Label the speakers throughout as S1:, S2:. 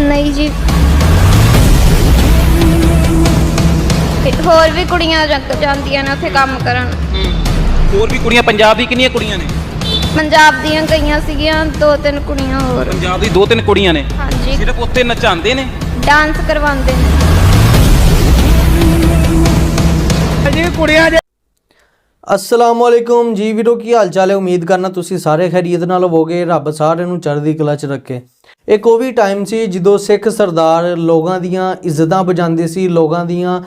S1: ਨਹੀਂ ਜੀ। ਤੇ ਹੋਰ ਵੀ ਕੁੜੀਆਂ ਜਾ- ਜਾਂਦੀਆਂ ਨੇ ਉੱਥੇ ਕੰਮ ਕਰਨ।
S2: ਹੋਰ ਵੀ ਕੁੜੀਆਂ ਪੰਜਾਬ ਦੀ ਕਿੰਨੀਆਂ ਕੁੜੀਆਂ ਨੇ?
S1: ਪੰਜਾਬ ਦੀਆਂ ਗਈਆਂ ਸੀਗੀਆਂ ਦੋ ਤਿੰਨ ਕੁੜੀਆਂ ਹੋਰ।
S2: ਪੰਜਾਬ ਦੀ ਦੋ ਤਿੰਨ ਕੁੜੀਆਂ ਨੇ?
S1: ਹਾਂਜੀ।
S2: ਸਿਰਫ ਉੱਥੇ ਨਚਾਉਂਦੇ ਨੇ?
S1: ਡਾਂਸ ਕਰਵਾਉਂਦੇ ਨੇ।
S3: ਜੀ ਕੁੜੀਆਂ ਜੇ
S4: ਅਸਲਾਮ ਵਾਲੇਕੁਮ ਜੀ ਵੀਰੋ ਕੀ ਹਾਲ ਚਾਲ ਹੈ? ਉਮੀਦ ਕਰਨਾ ਤੁਸੀਂ ਸਾਰੇ ਖੈਰੀਅਤ ਨਾਲ ਹੋਵੋਗੇ। ਰੱਬ ਸਾਰਿਆਂ ਨੂੰ ਚੜ੍ਹਦੀ ਕਲਾ 'ਚ ਰੱਖੇ। ਇੱਕ ਉਹ ਵੀ ਟਾਈਮ ਸੀ ਜਦੋਂ ਸਿੱਖ ਸਰਦਾਰ ਲੋਕਾਂ ਦੀਆਂ ਇੱਜ਼ਤਾਂ ਬਚਾਉਂਦੇ ਸੀ, ਲੋਕਾਂ ਦੀਆਂ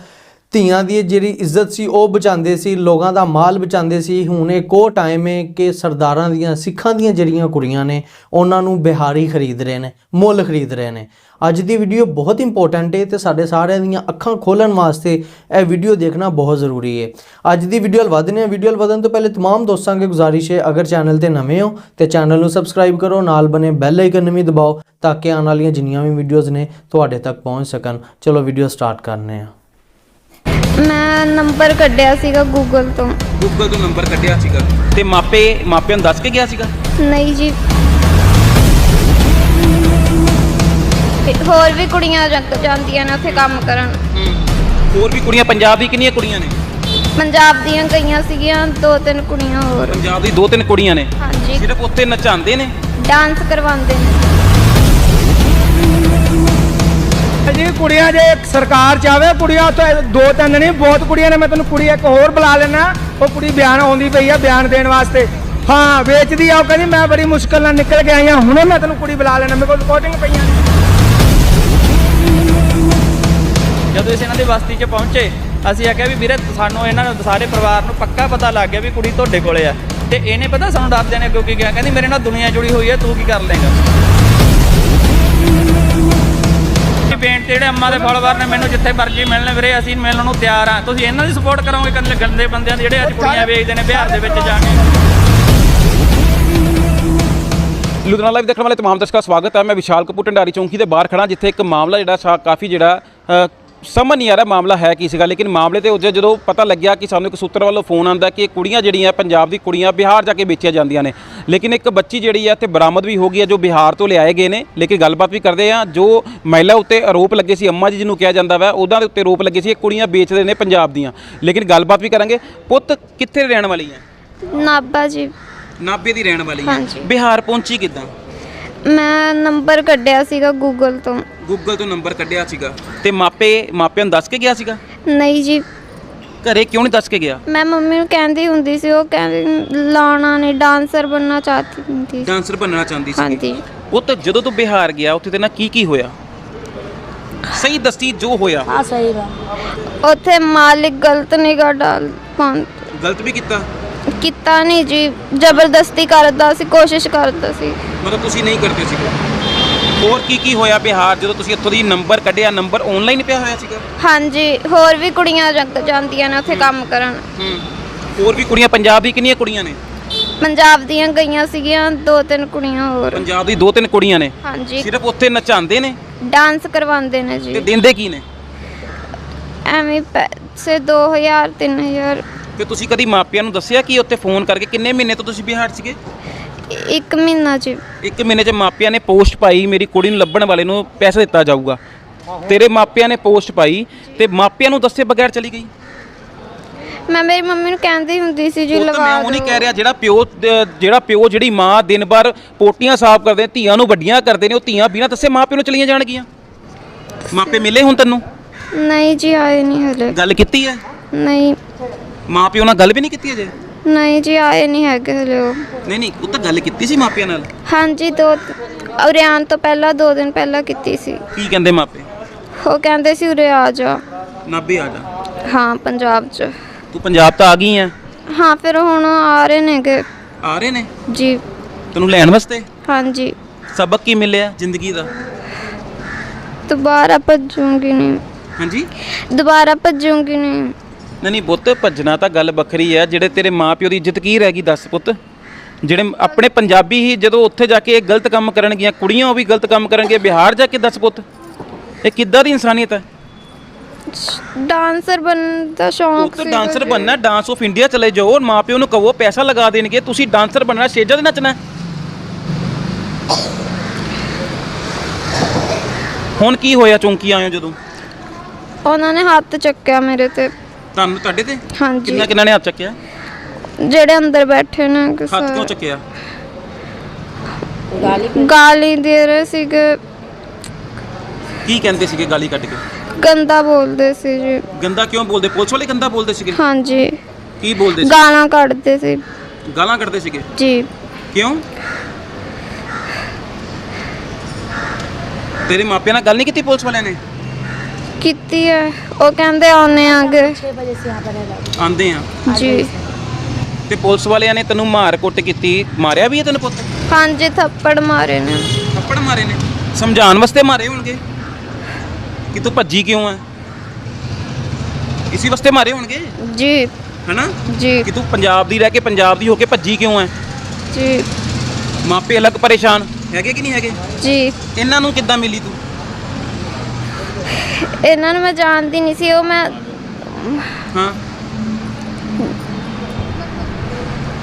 S4: ਧੀਆਂ ਦੀ ਜਿਹੜੀ ਇੱਜ਼ਤ ਸੀ ਉਹ ਬਚਾਉਂਦੇ ਸੀ ਲੋਕਾਂ ਦਾ ਮਾਲ ਬਚਾਉਂਦੇ ਸੀ ਹੁਣ ਇੱਕ ਉਹ ਟਾਈਮ ਹੈ ਕਿ ਸਰਦਾਰਾਂ ਦੀਆਂ ਸਿੱਖਾਂ ਦੀਆਂ ਜਿਹੜੀਆਂ ਕੁੜੀਆਂ ਨੇ ਉਹਨਾਂ ਨੂੰ ਬਿਹਾਰੀ ਖਰੀਦ ਰਹੇ ਨੇ ਮੁੱਲ ਖਰੀਦ ਰਹੇ ਨੇ ਅੱਜ ਦੀ ਵੀਡੀਓ ਬਹੁਤ ਇੰਪੋਰਟੈਂਟ ਹੈ ਤੇ ਸਾਡੇ ਸਾਰਿਆਂ ਦੀਆਂ ਅੱਖਾਂ ਖੋਲਣ ਵਾਸਤੇ ਇਹ ਵੀਡੀਓ ਦੇਖਣਾ ਬਹੁਤ ਜ਼ਰੂਰੀ ਹੈ ਅੱਜ ਦੀ ਵੀਡੀਓ ਵੱਲ ਵਧਦੇ ਹਾਂ ਵੀਡੀਓ ਵੱਲ ਵਧਣ ਤੋਂ ਪਹਿਲੇ तमाम ਦੋਸਤਾਂ ਅੱਗੇ ਗੁਜ਼ਾਰਿਸ਼ ਹੈ ਅਗਰ ਚੈਨਲ ਤੇ ਨਵੇਂ ਹੋ ਤੇ ਚੈਨਲ ਨੂੰ ਸਬਸਕ੍ਰਾਈਬ ਕਰੋ ਨਾਲ ਬਨੇ ਬੈਲ ਆਈਕਨ ਵੀ ਦਬਾਓ ਤਾਂ ਕਿ ਆਉਣ ਵਾਲੀਆਂ ਜਿੰਨੀਆਂ ਵੀ ਵੀਡੀਓਜ਼ ਨੇ ਤੁਹਾਡੇ ਤੱਕ ਪਹੁੰਚ ਸਕਣ ਚਲੋ ਵੀਡੀਓ ਸਟਾਰਟ ਕਰਨੇ ਆ
S1: ਮੈਂ ਨੰਬਰ ਕੱਢਿਆ ਸੀਗਾ ਗੂਗਲ ਤੋਂ।
S2: ਗੂਗਲ ਤੋਂ ਨੰਬਰ ਕੱਢਿਆ ਸੀਗਾ। ਤੇ ਮਾਪੇ ਮਾਪਿਆਂ ਨੂੰ ਦੱਸ ਕੇ ਗਿਆ ਸੀਗਾ?
S1: ਨਹੀਂ ਜੀ। ਤੇ ਹੋਰ ਵੀ ਕੁੜੀਆਂ ਜਾ- ਜਾਂਦੀਆਂ ਨੇ ਉੱਥੇ ਕੰਮ ਕਰਨ।
S2: ਹੋਰ ਵੀ ਕੁੜੀਆਂ ਪੰਜਾਬ ਦੀ ਕਿੰਨੀਆਂ ਕੁੜੀਆਂ ਨੇ?
S1: ਪੰਜਾਬ ਦੀਆਂ ਗਈਆਂ ਸੀਗੀਆਂ ਦੋ ਤਿੰਨ ਕੁੜੀਆਂ ਹੋਰ।
S2: ਪੰਜਾਬ ਦੀ ਦੋ ਤਿੰਨ ਕੁੜੀਆਂ ਨੇ?
S1: ਹਾਂਜੀ।
S2: ਸਿਰਫ ਉੱਥੇ ਨਚਾਉਂਦੇ ਨੇ?
S1: ਡਾਂਸ ਕਰਵਾਉਂਦੇ ਨੇ।
S3: ਜੀ, ਕੁੜੀਆਂ ਜੇ ਸਰਕਾਰ ਚਾਵੇ, ਕੁੜੀਆਂ ਉੱਥੇ ਦੋ ਤਿੰਨ ਨਹੀਂ, ਬਹੁਤ ਕੁੜੀਆਂ ਨੇ, ਮੈਂ ਤੈਨੂੰ ਕੁੜੀ ਇੱਕ ਹੋਰ ਬੁਲਾ ਲੈਣਾ ਉਹ ਕੁੜੀ ਬਿਆਨ ਆਉਂਦੀ ਪਈ ਆ ਬਿਆਨ ਦੇਣ ਵਾਸਤੇ। ਹਾਂ, ਵੇਚਦੀ ਆ, ਉਹ ਕਹਿੰਦੀ, ਮੈਂ ਬੜੀ ਮੁਸ਼ਕਲ ਨਾਲ ਨਿਕਲ ਕੇ ਆਈ ਆ, ਹੁਣੇ ਮੈਂ ਤੈਨੂੰ ਕੁੜੀ ਬੁਲਾ ਲੈਣਾ ਮੇਰੇ ਕੋਲ ਰਿਕਾਰਡਿੰਗ ਪਈਆਂ
S5: ਜਦੋਂ ਅਸੀਂ ਇਹਨਾਂ ਦੀ ਬਸਤੀ 'ਚ ਪਹੁੰਚੇ, ਅਸੀਂ ਆਖਿਆ ਵੀ ਵੀਰੇ, ਸਾਨੂੰ ਇਹਨਾਂ ਨੂੰ, ਸਾਰੇ ਪਰਿਵਾਰ ਨੂੰ ਪੱਕਾ ਪਤਾ ਲੱਗ ਗਿਆ ਵੀ ਕੁੜੀ ਤੁਹਾਡੇ ਕੋਲੇ ਆ। ਤੇ ਇਹਨੇ ਪਤਾ, ਸਾਨੂੰ ਦੱਸਦੇ ਨੇ ਕਿਉਂਕਿ ਗਿਆ ਕਹਿੰਦੀ, ਮੇਰੇ ਨਾਲ ਦੁਨੀਆ ਜੁੜੀ ਹੋਈ ਹੈ ਤੂੰ ਕੀ ਕਰ ਲੇਗਾ ਬੇਨਤੀ ਜਿਹੜੇ ਅੰਮਾ ਦੇ ਫਾਲੋਵਰ ਨੇ ਮੈਨੂੰ ਜਿੱਥੇ ਮਰਜ਼ੀ ਮਿਲਣ ਵੀਰੇ ਅਸੀਂ ਮਿਲਣ ਨੂੰ ਤਿਆਰ ਆ। ਤੁਸੀਂ ਇਹਨਾਂ ਦੀ ਸਪੋਰਟ ਕਰੋਗੇ ਕੰਨ ਗੰਦੇ ਬੰਦਿਆਂ ਦੀ ਜਿਹੜੇ ਅੱਜ ਕੁੜੀਆਂ ਵੇਚਦੇ ਨੇ ਬਿਹਾਰ ਦੇ ਵਿੱਚ ਜਾ ਕੇ।
S2: ਲੁਧਿਆਣਾ ਲਾਈਵ ਦੇਖਣ ਵਾਲੇ ਤਮਾਮ ਦਰਸ਼ਕਾਂ ਦਾ ਸਵਾਗਤ ਹੈ। ਮੈਂ ਵਿਸ਼ਾਲ ਕਪੂਰ ਢੰਡਾਰੀ ਚੌਂਕੀ ਦੇ ਬਾਹਰ ਖੜਾ ਜਿੱਥੇ ਇੱਕ ਮਾਮਲਾ ਜਿਹੜਾ ਕਾਫੀ ਜਿਹੜਾ ਸਮਝ ਨਹੀਂ ਆ ਰਿਹਾ ਮਾਮਲਾ ਹੈ ਕੀ ਸੀਗਾ ਲੇਕਿਨ ਮਾਮਲੇ ਤੇ ਉੱਤੇ ਜਦੋਂ ਪਤਾ ਲੱਗਿਆ ਕਿ ਸਾਨੂੰ ਇੱਕ ਸੂਤਰ ਵੱਲੋਂ ਫੋਨ ਆਂਦਾ ਕਿ ਇਹ ਕੁੜੀਆਂ ਜਿਹੜੀਆਂ ਪੰਜਾਬ ਦੀ ਕੁੜੀਆਂ ਬਿਹਾਰ ਜਾ ਕੇ ਵੇਚੀਆਂ ਜਾਂਦੀਆਂ ਨੇ। ਲੇਕਿਨ ਇੱਕ ਬੱਚੀ ਜਿਹੜੀ ਹੈ ਤੇ ਬਰਾਮਦ ਵੀ ਹੋ ਗਈ ਹੈ ਜੋ ਬਿਹਾਰ ਤੋਂ ਲਿਆਏ ਗਏ ਨੇ। ਲੇਕਿਨ ਗੱਲਬਾਤ ਵੀ ਕਰਦੇ ਆ ਜੋ ਮਹਿਲਾ ਉੱਤੇ ਆਰੋਪ ਲੱਗੇ ਸੀ ਅੰਮਾ ਜੀ ਜਿਹਨੂੰ ਕਿਹਾ ਜਾਂਦਾ ਵਾ ਉਹਨਾਂ ਦੇ ਉੱਤੇ ਆਰੋਪ ਲੱਗੇ ਸੀ ਇਹ ਕੁੜੀਆਂ ਵੇਚਦੇ ਨੇ ਪੰਜਾਬ ਦੀਆਂ। ਲੇਕਿਨ ਗੱਲਬਾਤ ਵੀ ਕਰਾਂਗੇ। ਪੁੱਤ ਕਿੱਥੇ ਰਹਿਣ ਵਾਲੀ ਹੈ
S1: ਨਾਬਾ ਜੀ।
S2: ਨਾਬੇ ਦੀ ਰਹਿਣ ਵਾਲੀ ਹੈ
S1: ਹਾਂਜੀ।
S2: ਬਿਹਾਰ ਪਹੁੰਚੀ ਕਿੱਦਾਂ?
S1: ਮੈਂ ਨੰਬਰ ਕੱਢਿਆ ਸੀਗਾ ਗੂਗਲ ਤੋਂ।
S2: ਗੂਗਲ ਤੋਂ ਨੰਬਰ ਕੱਢਿਆ ਸੀਗਾ ਤੇ ਮਾਪੇ ਮਾਪਿਆਂ ਨੂੰ ਦੱਸ ਕੇ ਗਿਆ ਸੀਗਾ?
S1: ਨਹੀਂ ਜੀ।
S2: ਘਰੇ ਕਿਉਂ ਨਹੀਂ ਦੱਸ ਕੇ ਗਿਆ?
S1: ਮੈਂ ਮੰਮੀ ਨੂੰ ਕਹਿੰਦੀ ਹੁੰਦੀ ਸੀ ਉਹ ਕਹਿੰਦੀ ਲਾਣਾ ਨਹੀਂ ਡਾਂਸਰ ਬਣਨਾ ਚਾਹਤੀ ਹੁੰਦੀ ਸੀ।
S2: ਡਾਂਸਰ ਬਣਨਾ ਚਾਹੁੰਦੀ ਸੀ।
S1: ਹਾਂਜੀ।
S2: ਉਹ ਤਾਂ ਜਦੋਂ ਤੂੰ ਬਿਹਾਰ ਗਿਆ ਉੱਥੇ ਤੇ ਨਾ ਕੀ ਕੀ ਹੋਇਆ? ਸਹੀ ਦੱਸੀ ਜੋ ਹੋਇਆ।
S1: ਉੱਥੇ ਮਾਲਿਕ ਗਲਤ ਨਿਗਾਹ ਡਾਲ ਪਾਉਣ।
S2: ਗਲਤ ਵੀ ਕੀਤਾ?
S1: ਕੀਤਾ ਨਹੀਂ ਜੀ ਜ਼ਬਰਦਸਤੀ ਕਰਦਾ ਸੀ ਕੋਸ਼ਿਸ਼ ਕਰਦਾ ਸੀ।
S2: ਮਤਲਬ ਤੁਸੀਂ ਨਹੀਂ ਕਰਦੇ ਸੀਗੇ? ਹੋਰ ਕੀ ਕੀ ਹੋਇਆ ਬਿਹਾਰ? ਜਦੋਂ ਤੁਸੀਂ ਇੱਥੋਂ ਦੀ ਨੰਬਰ ਕੱਢਿਆ ਨੰਬਰ ਆਨਲਾਈਨ ਪਿਆ ਹੋਇਆ ਸੀਗਾ?
S1: ਹਾਂਜੀ ਹੋਰ ਵੀ ਕੁੜੀਆਂ ਜਾ- ਜਾਂਦੀਆਂ ਨੇ ਉੱਥੇ ਕੰਮ ਕਰਨ।
S2: ਹੂੰ। ਹੋਰ ਵੀ ਕੁੜੀਆਂ ਪੰਜਾਬ ਦੀ ਕਿੰਨੀਆਂ ਕੁੜੀਆਂ ਨੇ?
S1: ਪੰਜਾਬ ਦੀਆਂ ਗਈਆਂ ਸੀਗੀਆਂ ਦੋ ਤਿੰਨ ਕੁੜੀਆਂ ਹੋਰ।
S2: ਪੰਜਾਬ ਦੀ ਦੋ ਤਿੰਨ ਕੁੜੀਆਂ ਨੇ?
S1: ਹਾਂਜੀ।
S2: ਸਿਰਫ ਉੱਥੇ ਨਚਾਉਂਦੇ ਨੇ?
S1: ਡਾਂਸ ਕਰਵਾਉਂਦੇ ਨੇ
S2: ਤੇ
S1: ਜੀ
S2: ਦਿੰਦੇ ਕੀ ਨੇ?
S1: ਐਵੇਂ ਪੈਸੇ 2000 3000
S2: ਤੇ ਤੁਸੀਂ ਕਦੀ ਮਾਪਿਆਂ ਨੂੰ ਦੱਸਿਆ ਕਿ ਉੱਥੇ ਫੋਨ ਕਰਕੇ ਕਿੰਨੇ ਮਹੀਨੇ ਤੋਂ ਤੁਸੀਂ ਬਿਹਾਰ ਸੀਗੇ?
S1: ਇੱਕ ਮਹੀਨਾ ਜੀ।
S2: ਇੱਕ ਮਹੀਨੇ 'ਚ ਮਾਪਿਆਂ ਨੇ ਪੋਸਟ ਪਾਈ ਮੇਰੀ ਕੁੜੀ ਨੂੰ ਲੱਭਣ ਵਾਲੇ ਨੂੰ ਪੈਸਾ ਦਿੱਤਾ ਜਾਊਗਾ। ਤੇਰੇ ਮਾਪਿਆਂ ਨੇ ਪੋਸਟ ਪਾਈ ਤੇ ਮਾਪਿਆਂ ਨੂੰ ਦੱਸੇ ਬਗੈਰ ਚਲੀ ਗਈ?
S1: ਮੈਂ ਮੇਰੀ ਮੰਮੀ ਨੂੰ ਕਹਿੰਦੀ ਹੁੰਦੀ ਸੀ ਜੀ
S2: ਉਹ ਤਾਂ
S1: ਲਗਾ
S2: ਮੈਂ ਉਹ ਨਹੀਂ
S1: ਦਿਓ।
S2: ਕਹਿ ਰਿਹਾ ਜਿਹੜਾ ਪਿਓ ਦ- ਜਿਹੜਾ ਪਿਓ ਜਿਹੜੀ ਮਾਂ ਦਿਨ ਭਰ ਪੋਟੀਆਂ ਸਾਫ਼ ਕਰਦੇ ਧੀਆਂ ਨੂੰ ਵੱਡੀਆਂ ਕਰਦੇ ਨੇ ਉਹ ਧੀਆਂ ਬਿਨਾਂ ਦੱਸੇ ਮਾਪਿਆਂ ਨੂੰ ਚਲੀਆਂ ਜਾਣਗੀਆਂ? ਮਾਪੇ ਮਿਲੇ ਹੁਣ ਤੈਨੂੰ?
S1: ਨਹੀਂ ਜੀ ਆਏ ਨਹੀਂ ਹਲੇ।
S2: ਗੱਲ ਕੀਤੀ ਹੈ?
S1: ਨਹੀਂ।
S2: ਮਾਪਿਓ ਨਾਲ ਗੱਲ ਵੀ ਨਹੀਂ ਕੀਤੀ ਅਜੇ?
S1: ਨਹੀਂ ਜੀ ਆਏ ਨਹੀਂ ਹੈਗੇ ਹਲੇ ਉਹ।
S2: ਨਹੀਂ ਨਹੀਂ ਉਹ ਤਾਂ ਗੱਲ ਕੀਤੀ ਸੀ ਮਾਪਿਆਂ ਨਾਲ?
S1: ਹਾਂਜੀ ਦੋ ਉਰੇ ਆਉਣ ਤੋਂ ਪਹਿਲਾਂ ਦੋ ਦਿਨ ਪਹਿਲਾਂ ਕੀਤੀ ਸੀ।
S2: ਕੀ ਕਹਿੰਦੇ ਮਾਪੇ?
S1: ਉਹ ਕਹਿੰਦੇ ਸੀ ਉਰੇ ਆ ਜਾ।
S2: ਨਾਬੇ ਆ ਜਾ।
S1: ਹਾਂ ਪੰਜਾਬ 'ਚ।
S2: ਤੂੰ ਪੰਜਾਬ ਤਾਂ ਆ ਗਈ ਆ?
S1: ਹਾਂ ਫਿਰ ਹੁਣ ਆ ਰਹੇ ਨੇਗੇ।
S2: ਆ ਰਹੇ ਨੇ?
S1: ਜੀ।
S2: ਤੈਨੂੰ ਲੈਣ ਵਾਸਤੇ?
S1: ਹਾਂਜੀ।
S2: ਸਬਕ ਕੀ ਮਿਲਿਆ ਜ਼ਿੰਦਗੀ ਦਾ?
S1: ਦੁਬਾਰਾ ਭੱਜੂਗੀ ਨਹੀਂ
S2: ਹਾਂਜੀ?
S1: ਦੁਬਾਰਾ ਭੱਜੂਗੀ ਨਹੀਂ
S2: ਨਹੀਂ ਨਹੀਂ ਪੁੱਤ ਭੱਜਣਾ ਤਾਂ ਗੱਲ ਵੱਖਰੀ ਹੈ। ਜਿਹੜੇ ਤੇਰੇ ਮਾਪਿਓ ਦੀ ਇੱਜ਼ਤ ਕੀ ਰਹਿ ਗਈ ਦੱਸ ਪੁੱਤ? ਜਿਹੜੇ ਆਪਣੇ ਪੰਜਾਬੀ ਹੀ ਜਦੋਂ ਉੱਥੇ ਜਾ ਕੇ ਇਹ ਗਲਤ ਕੰਮ ਕਰਨਗੀਆਂ ਕੁੜੀਆਂ ਉਹ ਵੀ ਗਲਤ ਕੰਮ ਕਰਨਗੇ ਬਿਹਾਰ ਜਾ ਕੇ ਦੱਸ ਪੁੱਤ। ਇਹ ਕਿੱਦਾਂ ਦੀ ਇਨਸਾਨੀਅਤ ਹੈ?
S1: ਡਾਂਸਰ ਬਣਨ ਦਾ ਸ਼ੌਂਕ
S2: ਤਾਂ
S1: ਸੀ
S2: ਡਾਂਸਰ ਬਣਨਾ ਡਾਂਸ ਆਫ ਇੰਡੀਆ ਚਲੇ ਜਾਓ ਔਰ ਮਾਪਿਓ ਨੂੰ ਕਹੋ ਪੈਸਾ ਲਗਾ ਦੇਣਗੇ ਤੁਸੀਂ ਡਾਂਸਰ ਬਣਨਾ ਸਟੇਜਾਂ ਤੇ ਨੱਚਣਾ। ਹੈ। ਹੁਣ ਕੀ ਹੋਇਆ ਚੌਂਕੀ ਆਇਓ ਜਦੋਂ?
S1: ਉਹਨਾਂ ਨੇ ਹੱਥ ਚੱਕਿਆ ਮੇਰੇ ਤੇ।
S2: ਤੁਹਾਨੂੰ ਤੁਹਾਡੇ ਤੇ?
S1: ਹਾਂਜੀ।
S2: ਕਿੰਨਾ ਕਿੰਨਾ ਨੇ ਹੱਥ ਚੱਕਿਆ?
S1: ਜਿਹੜੇ ਅੰਦਰ ਬੈਠੇ ਨੇ ਕਿ
S2: ਹੱਥ ਕਿਉਂ
S1: ਸਾਰੇ
S2: ਚੱਕਿਆ
S1: ਗਾਲੀ ਦੇ ਰਹੇ ਸੀਗੇ।
S2: ਕੀ ਕਹਿੰਦੇ ਸੀਗੇ ਗਾਲੀ ਕੱਢ ਕੇ?
S1: ਗੰਦਾ ਬੋਲਦੇ ਸੀ ਜੀ।
S2: ਗੰਦਾ ਕਿਉਂ ਬੋਲਦੇ? ਪੁਲਿਸ ਵਾਲੇ ਗੰਦਾ ਬੋਲਦੇ ਸੀਗੇ?
S1: ਹਾਂਜੀ।
S2: ਕੀ ਬੋਲਦੇ ਸੀ?
S1: ਗਾਲਾਂ ਕੱਢਦੇ ਸੀ।
S2: ਗਾਲਾਂ ਕੱਢਦੇ ਸੀਗੇ?
S1: ਜੀ।
S2: ਕਿਉਂ? ਤੇਰੇ ਮਾਪਿਆਂ ਨਾਲ ਗੱਲ ਨਹੀਂ ਕੀਤੀ ਪੁਲਿਸ ਵਾਲਿਆਂ ਨੇ?
S1: ਕੀਤੀ ਹੈ। ਉਹ ਕਹਿੰਦੇ ਆਉਨੇ ਆਗੇ
S2: ਆਂਦੇ ਆ
S1: ਜੀ।
S2: ਤੇ ਪੁਲਿਸ ਵਾਲਿਆਂ ਨੇ ਤੈਨੂੰ ਮਾਰ ਕੁੱਟ ਕੀਤੀ ਮਾਰਿਆ ਵੀ ਹੈ ਤੈਨੂੰ ਪੁੱਤ?
S1: ਹਾਂਜੀ ਥੱਪੜ ਮਾਰੇ ਨੇ।
S2: ਥੱਪੜ ਮਾਰੇ ਨੇ। ਸਮਝਾਉਣ ਵਾਸਤੇ ਮਾਰੇ ਹੋਣਗੇ? ਕਿ ਤੂੰ ਭੱਜੀ ਕਿਉਂ ਹੈ ਇਸੇ ਵਾਸਤੇ ਮਾਰੇ ਹੋਣਗੇ?
S1: ਜੀ।
S2: ਹੈਨਾ?
S1: ਜੀ।
S2: ਕਿ ਤੂੰ ਪੰਜਾਬ ਦੀ ਰਹਿ ਕੇ ਪੰਜਾਬ ਦੀ ਹੋ ਕੇ ਭੱਜੀ ਕਿਉਂ ਹੈ
S1: ਜੀ।
S2: ਮਾਪੇ ਅਲੱਗ ਪਰੇਸ਼ਾਨ। ਹੈਗੇ ਕਿ ਨਹੀਂ ਹੈਗੇ?
S1: ਜੀ।
S2: ਇਹਨਾਂ ਨੂੰ ਕਿੱਦਾਂ ਮਿਲੀ ਤੂੰ?
S1: ਇਹਨਾਂ ਨੂੰ ਮੈਂ ਜਾਣਦੀ ਨਹੀਂ ਸੀ ਉਹ ਮੈਂ
S2: ਹਾਂ।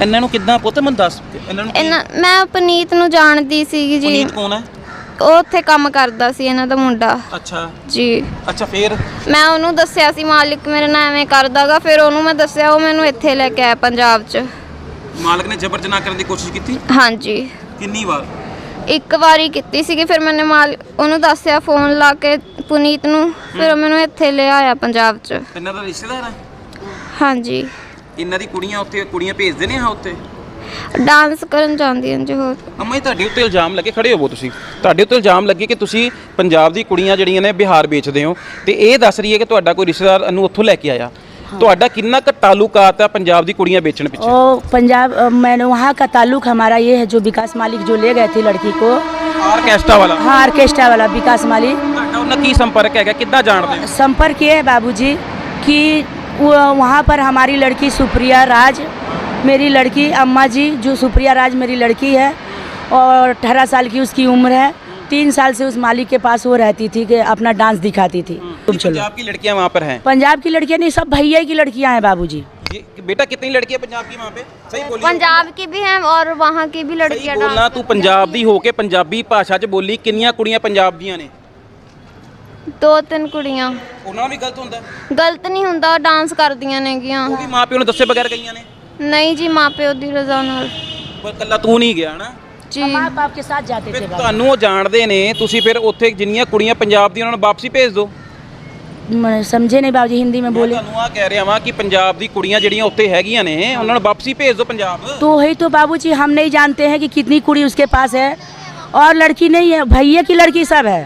S2: ਇਹਨਾਂ ਨੂੰ ਕਿੱਦਾਂ ਪੁੱਤ ਮੈਨੂੰ ਦੱਸ। ਇਹਨਾਂ ਨੂੰ
S1: ਇਹਨਾਂ ਮੈਂ ਪਨੀਤ ਨੂੰ ਜਾਣਦੀ ਸੀਗੀ ਜੀ।
S2: ਪੁਨੀਤ ਕੌਣ ਹੈ?
S1: ਉਹ ਉੱਥੇ ਕੰਮ ਕਰਦਾ ਸੀ ਇਹਨਾਂ ਦਾ ਮੁੰਡਾ।
S2: ਅੱਛਾ।
S1: ਜੀ।
S2: ਅੱਛਾ ਫੇਰ?
S1: ਮੈਂ ਉਹਨੂੰ ਦੱਸਿਆ ਸੀ ਮਾਲਿਕ ਮੇਰੇ ਨਾਲ ਐਵੇਂ ਕਰਦਾਗਾ ਫਿਰ ਉਹਨੂੰ ਮੈਂ ਦੱਸਿਆ ਉਹ ਮੈਨੂੰ ਇੱਥੇ ਲੈ ਕੇ ਆਇਆ ਪੰਜਾਬ 'ਚ।
S2: ਮਾਲਕ ਨੇ ਜ਼ਬਰ ਜਨਾਹ ਕਰਨ ਦੀ ਕੋਸ਼ਿਸ਼ ਕੀਤੀ?
S1: ਹਾਂਜੀ।
S2: ਕਿੰਨੀ ਵਾਰ?
S1: ਇੱਕ ਵਾਰੀ ਕੀਤੀ ਸੀਗੀ ਫਿਰ ਮੈंने ਮਾਲ ਉਹਨੂੰ ਦੱਸਿਆ ਫੋਨ ਲਾ ਕੇ ਪੁਨੀਤ ਨੂੰ ਫਿਰ ਉਹ ਮੈਨੂੰ ਇੱਥੇ ਲੈ ਆਇਆ ਪੰਜਾਬ 'ਚ
S2: ਇਹਨਾਂ ਦਾ ਰਿਸ਼ਤੇਦਾਰ ਹੈ
S1: ਹਾਂਜੀ
S2: ਇਹਨਾਂ ਦੀ ਕੁੜੀਆਂ ਉੱਥੇ ਕੁੜੀਆਂ ਭੇਜਦੇ ਨੇ ਹਾਂ ਉੱਥੇ
S1: ਡਾਂਸ ਕਰਨ ਜਾਂਦੀ ਹਾਂ ਜੀ ਹੋਰ
S2: ਅੰਮਾ ਜੀ ਤੁਹਾਡੇ ਉੱਤੇ ਇਲਜ਼ਾਮ ਲੱਗੇ ਖੜੇ ਹੋਵੋ ਤੁਸੀਂ ਤੁਹਾਡੇ ਉੱਤੇ ਇਲਜ਼ਾਮ ਲੱਗੇ ਕਿ ਤੁਸੀਂ ਪੰਜਾਬ ਦੀ ਕੁੜੀਆਂ ਜਿਹੜੀਆਂ ਨੇ ਬਿਹਾਰ ਵੇਚਦੇ ਹੋ ਤੇ ਇਹ ਦੱਸ ਰਹੀ ਹੈ ਕਿ ਤੁਹਾਡਾ ਕੋਈ ਰਿਸ਼ਤੇਦਾਰ ਨੂੰ ਉੱਥੋਂ ਲੈ ਕੇ ਆਇਆ ਤੁਹਾਡਾ ਕਿੰਨਾ ਕੁ ਤਾਲੁਕਾਤ ਹੈ ਪੰਜਾਬ ਦੀ ਕੁੜੀਆਂ ਵੇਚਣ ਪਿੱਛੇ
S6: ओ पंजाब अ, मैंने वहाँ का ताल्लुक हमारा ये है जो विकास मालिक जो ले गए थे लड़की को
S2: ਆਰਕੈਸਟਰਾ ਵਾਲਾ
S6: हाँ ऑर्केस्ट्रा वाला विकास मालिक
S2: ਤੁਹਾਡਾ ਉਹਨਾਂ ਕੀ ਸੰਪਰਕ ਹੈਗਾ ਕਿੱਦਾਂ ਜਾਣਦੇ ਹੋ
S6: संपर्क ये है बाबूजी कि वो- वहाँ पर हमारी लड़की सुप्रिया राज मेरी लड़की अम्मा जी जो सुप्रिया राज मेरी लड़की है और अठारह साल की उसकी उम्र है तीन साल से उस मालिक के पास वो रहती थी कि अपना डांस दिखाती थी तुम चलो
S2: पंजाब की लड़कियां वहाँ पर हैं
S6: पंजाब की लड़कियाँ नहीं सब भैया की लड़कियाँ हैं बाबूजी
S2: ये बेटा कितनी लड़कियां पंजाब की वहाँ पे सही बोली
S1: पंजाब की भी हैं और वहाँ की भी
S2: ਸਹੀ
S1: लड़कियाँ
S2: ਬੋਲਣਾ
S1: डांस
S2: ਤੂੰ ਪੰਜਾਬ ਦੀ ਹੋ ਕੇ ਪੰਜਾਬੀ ਭਾਸ਼ਾ 'ਚ ਬੋਲੀ ਕਿੰਨੀਆਂ ਕੁੜੀਆਂ ਪੰਜਾਬ ਦੀਆਂ ਨੇ
S1: ਦੋ ਤਿੰਨ ਕੁੜੀਆਂ
S2: ਉਹਨਾਂ ਨਾਲ ਵੀ ਗਲਤ ਹੁੰਦਾ
S1: ਗਲਤ ਨਹੀਂ ਹੁੰਦਾ ਡਾਂਸ ਕਰਦੀਆਂ ਨੇਗੀਆਂ
S2: ਉਹ ਵੀ ਮਾਪਿਓ ਨੂੰ ਦੱਸੇ ਬਗੈਰ ਗਈਆਂ ਨੇ
S1: ਨਹੀਂ ਜੀ ਮਾਪਿਓ ਦੀ ਰਜ਼ਾ ਨਾਲ
S2: ਪਰ ਕੱਲਾ ਤੂੰ ਨਹੀਂ ਗਿਆ ਨਾ
S1: ਜੀ
S6: माँ बाप के साथ जाते
S2: ਫਿਰ
S6: थे बाबू
S2: ਤੁਹਾਨੂੰ ਉਹ ਜਾਣਦੇ ਨੇ ਤੁਸੀਂ ਫਿਰ ਉੱਥੇ ਜਿੰਨੀਆਂ ਕੁੜੀਆਂ ਪੰਜਾਬ ਦੀਆਂ ਉਹਨਾਂ ਨੂੰ ਵਾਪਸੀ ਭੇਜ ਦਿਓ
S6: म- समझे नहीं बाबूजी हिंदी में
S2: ਮੈਂ
S6: बोले
S2: ਤੁਹਾਨੂੰ ਆ ਕਹਿ ਰਿਹਾ ਵਾਂ ਕਿ ਪੰਜਾਬ ਦੀ ਕੁੜੀਆਂ ਜਿਹੜੀਆਂ ਉੱਥੇ ਹੈਗੀਆਂ ਨੇ ਉਹਨਾਂ ਨੂੰ ਵਾਪਸੀ ਭੇਜ ਦਿਓ ਪੰਜਾਬ
S6: तो वही तो बाबूजी हम नहीं जानते हैं कि कितनी कुड़ी उसके पास है और लड़की नहीं है भैया की लड़की सब है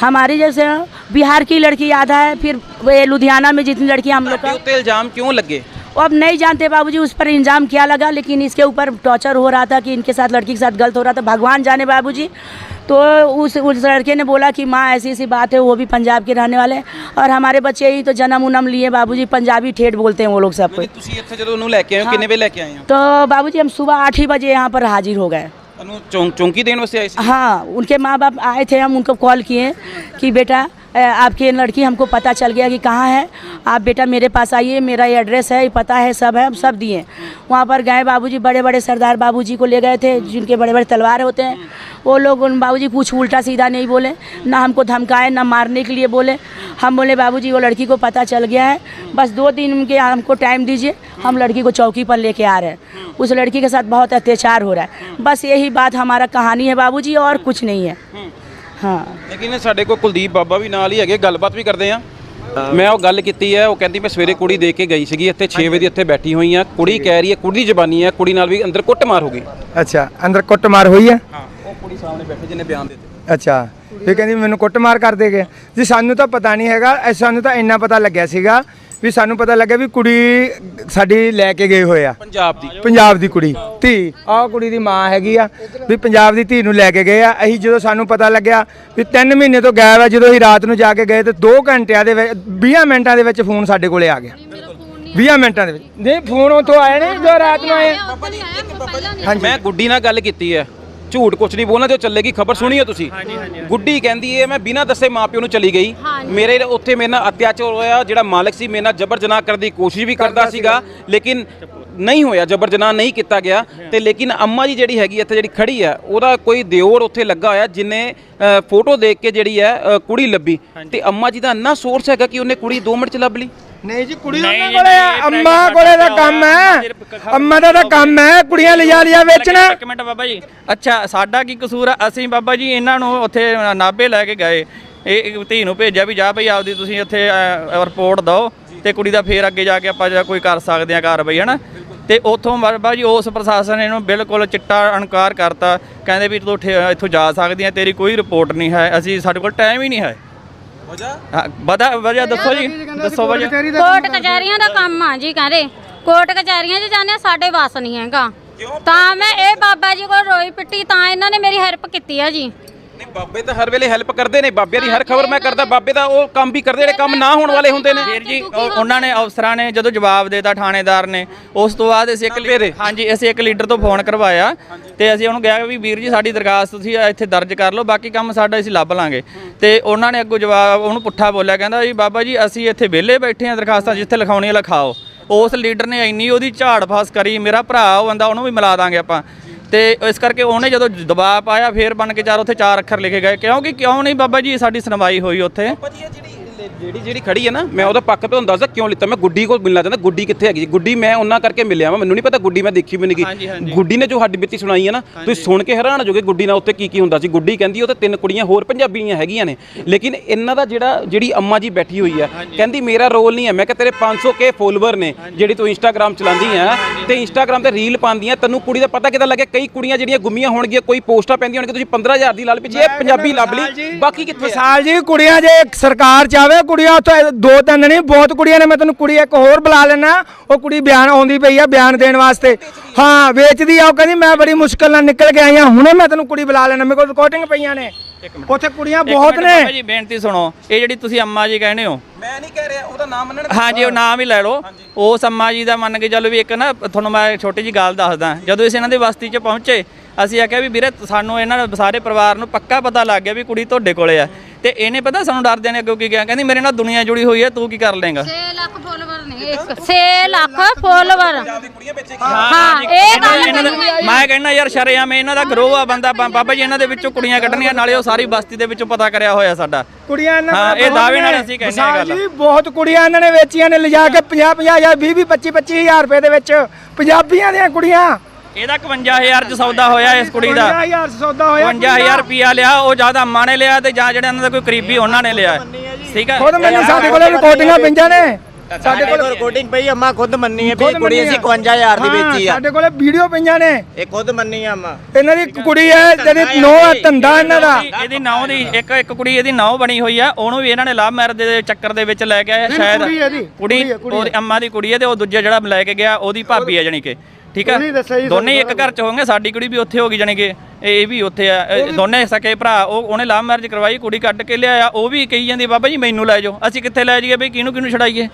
S6: हमारी जैसे बिहार की लड़की आधा है फिर लुधियाना में जितनी लड़की हम लोग
S2: इल्ज़ाम क्यों लगे?
S6: वो अब नहीं जानते बाबूजी उस पर इंजाम क्या लगा लेकिन इसके ऊपर टॉर्चर हो रहा था कि इनके साथ लड़की के साथ गलत हो रहा था। भगवान जाने बाबूजी। तो उस उस लड़के ने बोला कि माँ ऐसी ऐसी बात है वो भी पंजाब के रहने वाले और हमारे बच्चे ही तो जन्म उनम लिए बाबूजी पंजाबी ठेठ बोलते हैं वो लोग सब
S2: कुछ हाँ।
S6: तो बाबू जी हम सुबह आठ ही बजे यहाँ पर हाजिर हो गए।
S2: चौंकी देने से आए
S6: हाँ उनके माँ बाप आए थे हम उनको कॉल किए कि बेटा आपकी लड़की हमको पता चल गया कि कहाँ है। आप बेटा मेरे पास आइए, मेरा ये एड्रेस है, ये पता है, सब है, हम सब दिए। वहाँ पर गए बाबूजी बड़े बड़े सरदार बाबूजी को ले गए थे, जिनके बड़े बड़े तलवार होते हैं। वो लोग, उन बाबूजी कुछ उल्टा सीधा नहीं बोले, ना हमको धमकाए, ना मारने के लिए बोले। हम बोले, बाबूजी, वो लड़की को पता चल गया है। बस दो दिन के हमको टाइम दीजिए, हम लड़की को चौकी पर लेके आ रहे हैं। उस लड़की के साथ बहुत अत्याचार हो रहा है। बस यही बात हमारा कहानी है बाबूजी, और कुछ नहीं है। हाँ
S2: ਲੇਕਿਨ ਸਾਡੇ ਕੋਲ ਕੁਲਦੀਪ ਬਾਬਾ ਵੀ ਨਾਲ ਹੀ ਹੈਗੇ ਗੱਲਬਾਤ ਵੀ ਕਰਦੇ ਆ। ਮੈਂ ਉਹ ਗੱਲ ਕੀਤੀ ਹੈ ਉਹ ਕਹਿੰਦੀ ਮੈਂ ਸਵੇਰੇ ਕੁੜੀ ਦੇ ਕੇ ਗਈ ਸੀਗੀ ਇੱਥੇ 6 ਵਜੇ ਇੱਥੇ ਬੈਠੀ ਹੋਈ ਆ। ਕੁੜੀ ਕਹਿ ਰਹੀ ਹੈ ਕੁੜੀ ਦੀ ਜ਼ਬਾਨੀ ਹੈ ਕੁੜੀ ਨਾਲ ਵੀ ਅੰਦਰ ਕੁੱਟਮਾਰ ਹੋ ਗਈ।
S3: ਅੱਛਾ ਅੰਦਰ ਕੁੱਟਮਾਰ ਹੋਈ ਆ
S2: ਹਾਂ ਉਹ ਕੁੜੀ ਸਾਹਮਣੇ ਬੈਠੀ ਜਿਹਨੇ ਬਿਆਨ ਦਿੱਤੇ।
S3: ਅੱਛਾ ਇਹ ਕਹਿੰਦੀ ਮੈਨੂੰ ਕੁੱਟਮਾਰ ਕਰਦੇ ਗਏ ਜੀ ਸਾਨੂੰ ਤਾਂ ਪਤਾ ਨਹੀਂ ਹੈਗਾ ਸਾਨੂੰ ਤਾਂ ਇੰਨਾ ਪਤਾ ਲੱਗਿਆ ਸੀਗਾ ਵੀ ਸਾਨੂੰ ਪਤਾ ਲੱਗਿਆ ਵੀ ਕੁੜੀ ਸਾਡੀ ਲੈ ਕੇ ਗਏ ਹੋਏ ਆ।
S2: ਪੰਜਾਬ ਦੀ।
S3: ਪੰਜਾਬ ਦੀ ਕੁੜੀ। ਧੀ ਆਹ ਕੁੜੀ ਦੀ ਮਾਂ ਹੈਗੀ ਆ ਵੀ ਪੰਜਾਬ ਦੀ ਧੀ ਨੂੰ ਲੈ ਕੇ ਗਏ ਆ। ਅਸੀਂ ਜਦੋਂ ਸਾਨੂੰ ਪਤਾ ਲੱਗਿਆ ਵੀ 3 ਮਹੀਨੇ ਤੋਂ ਗਾਇਬ ਆ ਜਦੋਂ ਅਸੀਂ ਰਾਤ ਨੂੰ ਜਾ ਕੇ ਗਏ ਤੇ 2 ਘੰਟਿਆਂ ਦੇ ਵਿੱਚ 20 ਮਿੰਟਾਂ ਦੇ ਵਿੱਚ ਫੋਨ ਸਾਡੇ ਕੋਲੇ ਆ ਗਿਆ। 20 ਮਿੰਟਾਂ ਦੇ ਵਿੱਚ। ਨਹੀਂ ਫੋਨ ਉਤੋਂ ਆਏ ਨੇ ਜੋ ਰਾਤ ਨੂੰ ਆਏ ਹਾਂਜੀ।
S2: ਮੈਂ ਗੁੱਡੀ ਨਾਲ ਗੱਲ ਕੀਤੀ ਹੈ। ਝੂਠ ਕੁਛ ਨਹੀਂ ਬੋਲਣਾ ਜੋ ਚੱਲੇਗੀ ਖਬਰ ਸੁਣੀ ਹੈ ਤੁਸੀਂ ਗੁੱਡੀ ਕਹਿੰਦੀ ਹੈ ਮੈਂ ਬਿਨਾਂ ਦੱਸੇ ਮਾਪਿਓ ਨੂੰ ਚਲੀ ਗਈ। ਮੇਰੇ ਉੱਥੇ ਮੇਰੇ ਨਾਲ ਅਤਿਆਚਾਰ ਹੋਇਆ ਜਿਹੜਾ ਮਾਲਕ ਸੀ ਮੇਰੇ ਨਾਲ ਜ਼ਬਰ ਜਨਾਹ ਕਰਨ ਦੀ ਕੋਸ਼ਿਸ਼ ਵੀ ਕਰਦਾ ਸੀਗਾ। ਲੇਕਿਨ ਨਹੀਂ ਹੋਇਆ ਜਬਰ ਜਨਾਹ ਨਹੀਂ ਕੀਤਾ ਗਿਆ। ਤੇ ਲੇਕਿਨ ਅੰਮਾ ਜੀ ਜਿਹੜੀ ਹੈਗੀ ਇੱਥੇ ਜਿਹੜੀ ਖੜੀ ਹੈ ਉਹਦਾ ਕੋਈ ਦਿਓਰ ਉੱਥੇ ਲੱਗਾ ਹੋਇਆ ਜਿਨੇ ਫੋਟੋ ਦੇਖ ਕੇ ਜਿਹੜੀ ਹੈ ਕੁੜੀ ਲੱਭੀ। ਤੇ ਅੰਮਾ ਜੀ ਦਾ ਇੰਨਾ ਸੋਰਸ ਹੈਗਾ ਕਿ ਉਹਨੇ ਕੁੜੀ 2 ਮਿੰਟ ਚ ਲੱਭ ਲਈ।
S3: ਨਹੀਂ ਜੀ ਕੁੜੀ ਉਹਨਾਂ ਕੋਲੇ ਅੰਮਾ ਕੋਲੇ ਦਾ ਕੰਮ ਹੈ। ਅੰਮਾ ਦਾ ਤਾਂ ਕੰਮ ਹੈ ਕੁੜੀਆਂ ਲਿਜਾ ਲਿਆ ਵੇਚਣਾ।
S5: ਇੱਕ ਮਿੰਟ ਬਾਬਾ ਜੀ। ਅੱਛਾ ਸਾਡਾ ਕੀ ਕਸੂਰ ਆ? ਅਸੀਂ ਬਾਬਾ ਜੀ ਇਹਨਾਂ ਨੂੰ ਉੱਥੇ ਨਾਭੇ ਲੈ ਕੇ ਗਏ। ਇਹ ਇੱਕ ਧੀ ਨੂੰ ਭੇਜਿਆ ਵੀ ਜਾ ਭਈ ਆਪਦੀ ਤੁਸੀਂ ਉੱਥੇ ਰਿਪੋਰਟ ਦਿਓ ਤੇ ਕੁੜੀ ਦਾ ਫੇਰ ਅੱਗੇ ਜਾ ਕੇ ਆਪਾਂ ਜਾਂ ਕੋਈ ਕਰ ਸਕਦੇ ਆ ਕਾਰਵਾਈ ਹਨਾ? ਤੇ ਉੱਥੋਂ ਬਾਬਾ ਜੀ ਉਸ ਪ੍ਰਸ਼ਾਸਨ ਨੇ ਇਹਨੂੰ ਬਿਲਕੁਲ ਚਿੱਟਾ ਅਨਕਾਰ ਕਰਤਾ। ਕਹਿੰਦੇ ਵੀ ਤੂੰ ਇੱਥੋਂ ਜਾ ਸਕਦੀ ਆ ਤੇਰੀ ਕੋਈ ਰਿਪੋਰਟ ਨਹੀਂ ਹੈ। ਅਸੀਂ ਸਾਡੇ ਕੋਲ ਟਾਈਮ ਹੀ ਨਹੀਂ ਹੈ। ਵਜ੍ਹਾ? ਵਜ੍ਹਾ ਵਜ੍ਹਾ ਦੱਸੋ ਜੀ ਦੱਸੋ ਵਜ੍ਹਾ।
S7: ਕੋਰਟ ਕਚਹਿਰੀਆਂ ਦਾ ਕੰਮ ਆ ਜੀ ਕਹਿੰਦੇ। ਕੋਰਟ ਕਚਹਿਰੀਆਂ 'ਚ ਆ, ਸਾਡੇ ਵਾਸ ਨਹੀਂ ਹੈਗਾ। ਤਾਂ ਮੈਂ ਇਹ ਬਾਬਾ ਜੀ ਕੋਲ ਰੋਈ ਪਿੱਟੀ ਤਾਂ ਇਹਨਾਂ ਨੇ ਮੇਰੀ ਹੈਲਪ ਕੀਤੀ ਆ ਜੀ।
S2: ਨਹੀਂ ਬਾਬੇ ਤਾਂ ਹਰ ਵੇਲੇ ਹੈਲਪ ਕਰਦੇ ਨੇ। ਬਾਬੇ ਦੀ ਹਰ ਖਬਰ ਮੈਂ ਕਰਦਾ ਬਾਬੇ ਦਾ ਉਹ ਕੰਮ ਵੀ ਕਰਦੇ ਜਿਹੜੇ ਕੰਮ ਨਾ ਹੋਣ ਵਾਲੇ ਹੁੰਦੇ ਨੇ।
S5: ਵੀਰ ਜੀ ਉਹ- ਉਹਨਾਂ ਨੇ ਅਫਸਰਾਂ ਨੇ ਜਦੋਂ ਜਵਾਬ ਦੇਤਾ ਥਾਣੇਦਾਰ ਨੇ ਉਸ ਤੋਂ ਬਾਅਦ ਅਸੀਂ ਇੱਕ
S2: ਦੇ?
S5: ਹਾਂਜੀ ਅਸੀਂ ਇੱਕ ਲੀਡਰ ਤੋਂ ਫੋਨ ਕਰਵਾਇਆ ਤੇ ਅਸੀਂ ਉਹਨੂੰ ਕਿਹਾ ਵੀ ਵੀਰ ਜੀ ਸਾਡੀ ਦਰਖਾਸਤ ਤੁਸੀਂ ਇੱਥੇ ਦਰਜ ਕਰ ਲਓ ਬਾਕੀ ਕੰਮ ਸਾਡਾ ਅਸੀਂ ਲੱਭ ਲਾਂਗੇ। ਤੇ ਉਹਨਾਂ ਨੇ ਅੱਗੋਂ ਜਵਾਬ ਉਹਨੂੰ ਪੁੱਠਾ ਬੋਲਿਆ ਕਹਿੰਦਾ ਜੀ ਬਾਬਾ ਜੀ ਅਸੀਂ ਇੱਥੇ ਵਿਹਲੇ ਬੈਠੇ ਹਾਂ ਦਰਖਾਸਤਾਂ ਜਿੱਥੇ ਲਿਖਾਉਣੀਆਂ ਲਿਖਾਓ। ਉਸ ਲੀਡਰ ਨੇ ਇੰਨੀ ਉਹਦੀ ਝਾੜ ਫਾਸ ਕਰੀ ਮੇਰਾ ਭਰਾ ਉਹ ਬੰਦਾ ਉਹਨੂੰ ਵੀ ਮਿਲਾ ਦਾਂਗੇ ਆਪਾਂ। ਤੇ ਇਸ ਕਰਕੇ ਉਹਨੇ ਜਦੋਂ ਦਬਾਅ ਪਾਇਆ, ਫੇਰ ਬਣ ਕੇ ਚਾਰ ਉੱਥੇ ਚਾਰ ਅੱਖਰ ਲਿਖੇ ਗਏ। ਕਿਉਂਕਿ ਕਿਉਂ ਨਹੀਂ ਬਾਬਾ ਜੀ, ਸਾਡੀ ਸੁਣਵਾਈ ਹੋਈ ਉੱਥੇ।
S2: ਭਾਜੀ ਇਹ ਜਿਹੜੀ ਜਿਹੜੀ ਜਿਹੜੀ ਖੜੀ ਹੈ ਨਾ ਮੈਂ ਉਹਦਾ ਪੱਕ ਤੇ ਤੁਹਾਨੂੰ ਦੱਸਦਾ ਕਿਉਂ ਲਿੱਤਾ। ਮੈਂ ਗੁੱਡੀ ਕੋਲ ਮਿਲਣਾ ਚਾਹੁੰਦਾ ਗੁੱਡੀ ਕਿੱਥੇ ਹੈਗੀ? ਜੀ ਗੁੱਡੀ ਮੈਂ ਉਹਨਾਂ ਕਰਕੇ ਮਿਲਿਆ ਵਾ ਮੈਨੂੰ ਨਹੀਂ ਪਤਾ ਗੁੱਡੀ ਮੈਂ ਦੇਖੀ ਵੀ ਨਹੀਂ ਗਈ। ਗੁੱਡੀ ਨੇ ਜੋ ਹੱਡ ਬਿੱਤੀ ਸੁਣਾਈ ਹੈ ਨਾ ਤੁਸੀਂ ਸੁਣ ਕੇ ਹੈਰਾਨ ਹੋ ਜਾਓਗੇ ਗੁੱਡੀ ਨਾਲ ਉੱਤੇ ਕੀ ਕੀ ਹੁੰਦਾ ਸੀ। ਗੁੱਡੀ ਕਹਿੰਦੀ ਉਹ ਤੇ ਤਿੰਨ ਕੁੜੀਆਂ ਹੋਰ ਪੰਜਾਬੀਆਂ ਹੈਗੀਆਂ ਨੇ ਲੇਕਿਨ ਇਹਨਾਂ ਦਾ ਜਿਹੜਾ ਜਿਹੜੀ ਅੰਮਾ ਜੀ ਬੈਠੀ ਹੋਈ ਹੈ ਕਹਿੰਦੀ ਮੇਰਾ ਰੋਲ ਨਹੀਂ ਹੈ ਮੈਂ ਕਿ ਤੇਰੇ 500 ਕੇ ਫੋਲੋਵਰ ਨੇ ਜਿਹੜੀ ਤੂੰ ਇੰਸਟਾਗ੍ਰam ਚਲਾਉਂਦੀ ਹੈ ਤੇ ਇੰਸਟਾਗ੍ਰam ਤੇ ਰੀਲ ਪਾਉਂਦੀ ਹੈ ਤੈਨੂੰ ਕੁੜੀ ਦਾ ਪਤਾ ਕਿਦਾਂ ਲੱਗਿਆ? ਕਈ ਕੁੜੀਆਂ ਜਿਹੜੀਆਂ ਗੁੰਮੀਆਂ ਹੋਣਗੀਆਂ ਕੋਈ ਪੋਸਟਾਂ ਪੈਂਦੀਆਂ ਹੋਣਗੀਆਂ ਤੁਸੀਂ 15000 ਦੀ ਲਾਲ ਪਿੱਛੇ ਇਹ ਪੰਜਾਬੀ ਲੱਭ ਲਈ ਬਾਕੀ ਕਿੱਥੇ ਆ?
S3: ਮਿਸਾਲ ਜੀ ਕੁੜੀਆਂ ਜੇ ਸਰਕਾਰ ਚਾਵੇ ਕੁੜੀਆਂ ਉੱਥੇ ਦੋ ਤਿੰਨ ਨਹੀਂ ਬਹੁਤ ਕੁੜੀਆਂ ਨੇ ਮੈਂ ਤੈਨੂੰ ਕੁੜੀ ਇੱਕ ਹੋਰ ਬੁਲਾ ਲੈਣਾ ਉਹ ਕੁੜੀ ਬਿਆਨ ਆਉਂਦੀ ਪਈ ਆ ਬਿਆਨ ਦੇਣ ਵਾਸਤੇ। ਹਾਂ ਵੇਚਦੀ ਆ ਉਹ ਕਹਿੰਦੀ ਮੈਂ ਬੜੀ ਮੁਸ਼ਕਲ ਨਾਲ ਨਿਕਲ ਕੇ ਆਈ ਹਾਂ ਹੁਣੇ ਮੈਂ ਤੈਨੂੰ ਕੁੜੀ ਬੁਲਾ ਲੈਣਾ ਮੇਰੇ ਕੋਲ ਰਿਕਾਰਡਿੰਗ ਪਈਆਂ ਨੇ। ਉੱਥੇ ਕੁੜੀਆਂ ਬਹੁਤ ਨੇ।
S5: ਜੀ ਬੇਨਤੀ ਸੁਣੋ ਇਹ ਜਿਹੜੀ ਤੁਸੀਂ ਅੰਮਾ ਜੀ ਕਹਿੰਦੇ ਹੋ।
S2: ਮੈਂ ਨਹੀਂ ਕਹਿ ਰਿਹਾ ਉਹਦਾ ਨਾਮ ਮੰਨਣ
S5: ਹਾਂਜੀ ਉਹ ਨਾਮ ਹੀ ਲੈ ਲਓ। ਉਸ ਅੰਮਾ ਜੀ ਦਾ ਮੰਨ ਕੇ ਚੱਲੋ ਵੀ ਇੱਕ ਨਾ ਤੁਹਾਨੂੰ ਮੈਂ ਛੋਟੀ ਜੀ ਗੱਲ ਦੱਸਦਾ। ਜਦੋਂ ਅਸੀਂ ਇਹਨਾਂ ਦੀ ਬਸਤੀ 'ਚ ਪਹੁੰਚੇ ਅਸੀਂ ਆਖਿਆ ਵੀ ਵੀਰੇ ਸਾਨੂੰ ਇਹਨਾਂ ਦੇ ਸਾਰੇ ਪਰਿਵਾਰ ਨੂੰ ਪੱਕਾ ਪਤਾ ਲੱਗ ਗਿਆ ਵੀ ਕੁੜੀ ਤੁਹਾਡੇ ਕੋਲੇ ਆ। ਤੇ ਇਹਨੇ ਪਤਾ ਸਾਨੂੰ ਡਰਦੇ ਨੇ ਅੱਗੋਂ ਕੀ ਗਿਆ ਕਹਿੰਦੀ ਮੇਰੇ ਨਾਲ ਦੁਨੀਆ ਜੁੜੀ ਹੋਈ ਹੈ ਤੂੰ ਕੀ ਕਰ ਲੇਗਾ
S7: 6 ਲੱਖ ਫੋਲੋਵਰ ਨੇ 6 ਲੱਖ ਫੋਲੋਵਰ ਹਾਂ ਇਹ ਗੱਲ ਕਰੀ
S5: ਮੈਂ ਕਹਿੰਦਾ ਯਾਰ ਸ਼ਰੇਆਮ ਇਹਨਾਂ ਦਾ ਗਰੋਹ ਆ ਬੰਦਾ। ਬਾ- ਬਾਬਾ ਜੀ ਇਹਨਾਂ ਦੇ ਵਿੱਚੋਂ ਕੁੜੀਆਂ ਕੱਢਣੀਆਂ ਨਾਲੇ ਉਹ ਸਾਰੀ ਬਸਤੀ ਦੇ ਵਿੱਚੋਂ ਪਤਾ ਕਰਿਆ ਹੋਇਆ ਸਾਡਾ।
S3: ਕੁੜੀਆਂ ਇਹਨਾਂ
S5: ਹਾਂ, ਇਹ ਦਾਅਵੇ ਨਾਲ। ਅਸੀਂ ਕਹਿੰਦੇ ਹਾਂ ਗੱਲ।
S3: ਜੀ ਬਹੁਤ ਕੁੜੀਆਂ ਇਹਨਾਂ ਨੇ ਵੇਚੀਆਂ ਨੇ ਲਿਜਾ ਕੇ 50 50 ਜਾਂ 20 20 25 25000 ਰੁਪਏ ਦੇ ਵਿੱਚ। ਪੰਜਾਬੀਆਂ ਦੀਆਂ ਕੁੜੀਆਂ।
S5: ਇਹਦਾ 51000 ਚ ਸੌਦਾ ਹੋਇਆ ਇਸ ਕੁੜੀ ਦਾ।
S3: 55000 ਸੌਦਾ ਹੋਇਆ
S5: 51000 ਰੁਪਿਆ ਲਿਆ ਉਹ ਜ਼ਿਆਦਾ ਅੰਮਾ ਨੇ ਲਿਆ ਤੇ ਜਾਂ ਜਿਹੜੇ ਉਹਨਾਂ ਦਾ ਕੋਈ ਕਰੀਬੀ ਉਹਨਾਂ ਨੇ ਲਿਆ। ਠੀਕ ਹੈ?
S3: ਖੁਦ ਮੈਨੂੰ ਸਾਡੇ ਕੋਲ ਰਿਕਾਰਡਿੰਗਾਂ ਪਈਆਂ ਨੇ।
S8: ਸਾਡੇ ਕੋਲ ਰਿਕਾਰਡਿੰਗ ਪਈ ਅੰਮਾ ਖੁਦ ਮੰਨੀ ਹੈ ਵੀ ਕੁੜੀ ਅਸੀਂ
S3: ਆ।
S8: 51000 ਦੀ ਵੇਚੀ ਆ।
S3: ਸਾਡੇ ਕੋਲ ਵੀਡੀਓ ਪਈਆਂ ਨੇ।
S8: ਇਹ ਖੁਦ ਮੰਨੀ ਆ ਅੰਮਾ।
S3: ਇਹਨਾਂ ਦੀ ਕੁੜੀ ਹੈ ਜਿਹੜੀ ਨੋ ਹੈ ਧੰਦਾ ਇਹਨਾਂ ਦਾ।
S5: ਇਹਦੀ- ਨੌ ਦੀ ਇੱਕ ਇੱਕ ਕੁੜੀ ਇਹਦੀ ਨੌ ਬਣੀ ਹੋਈ ਆ। ਉਹਨੂੰ ਵੀ ਇਹਨਾਂ ਨੇ ਲਵ ਮੈਰਿਜ ਦੇ ਚੱਕਰ ਦੇ ਵਿੱਚ ਲੈ ਕੇ ਆਇਆ ਸ਼ਾਇਦ
S3: ਕੁੜੀ ਇਹਦੀ,
S5: ਕੁੜੀ
S3: ਕੁੜੀ ਹੈ, ਕੁੜੀ
S5: ਉਹਦੀ ਅੰਮਾ ਦੀ ਕੁੜੀ ਹੈ ਤੇ ਉਹ ਦੂਜਾ ਜਿਹੜਾ ਲੈ ਕੇ ਗਿਆ ਉਹਦੀ ਭਾਬੀ ਹੈ ਜਾਨੀ ਕਿ। ਠੀਕ ਹੈ
S3: ਉਹਨੇ ਦੱਸਿਆ ਜੀ
S5: ਦੋਨੇ ਹੀ ਇੱਕ ਘਰ ਚ ਹੋਣਗੇ ਸਾਡੀ ਕੁੜੀ ਵੀ ਉੱਥੇ ਹੋਗੀ ਜਾਨੀ ਕਿ ਇਹ ਵੀ ਉੱਥੇ ਆ ਇਹ ਦੋਨੇ ਸਕੇ ਭਰਾ ਉਹ ਉਹਨੇ ਲਵ ਮੈਰਿਜ ਕਰਵਾਈ ਕੁੜੀ ਕੱਢ ਕੇ ਲਿਆਇਆ ਉਹ ਵੀ ਕਹੀ ਜਾਂਦੀ ਬਾਬਾ ਜੀ ਮੈਨੂੰ ਲੈ ਜਾਓ ਅਸੀਂ ਕਿੱਥੇ ਲੈ ਜਾਈਏ ਬਈ ਕਿਹਨੂੰ ਕਿਹਨੂੰ ਛਡਾਈਏ?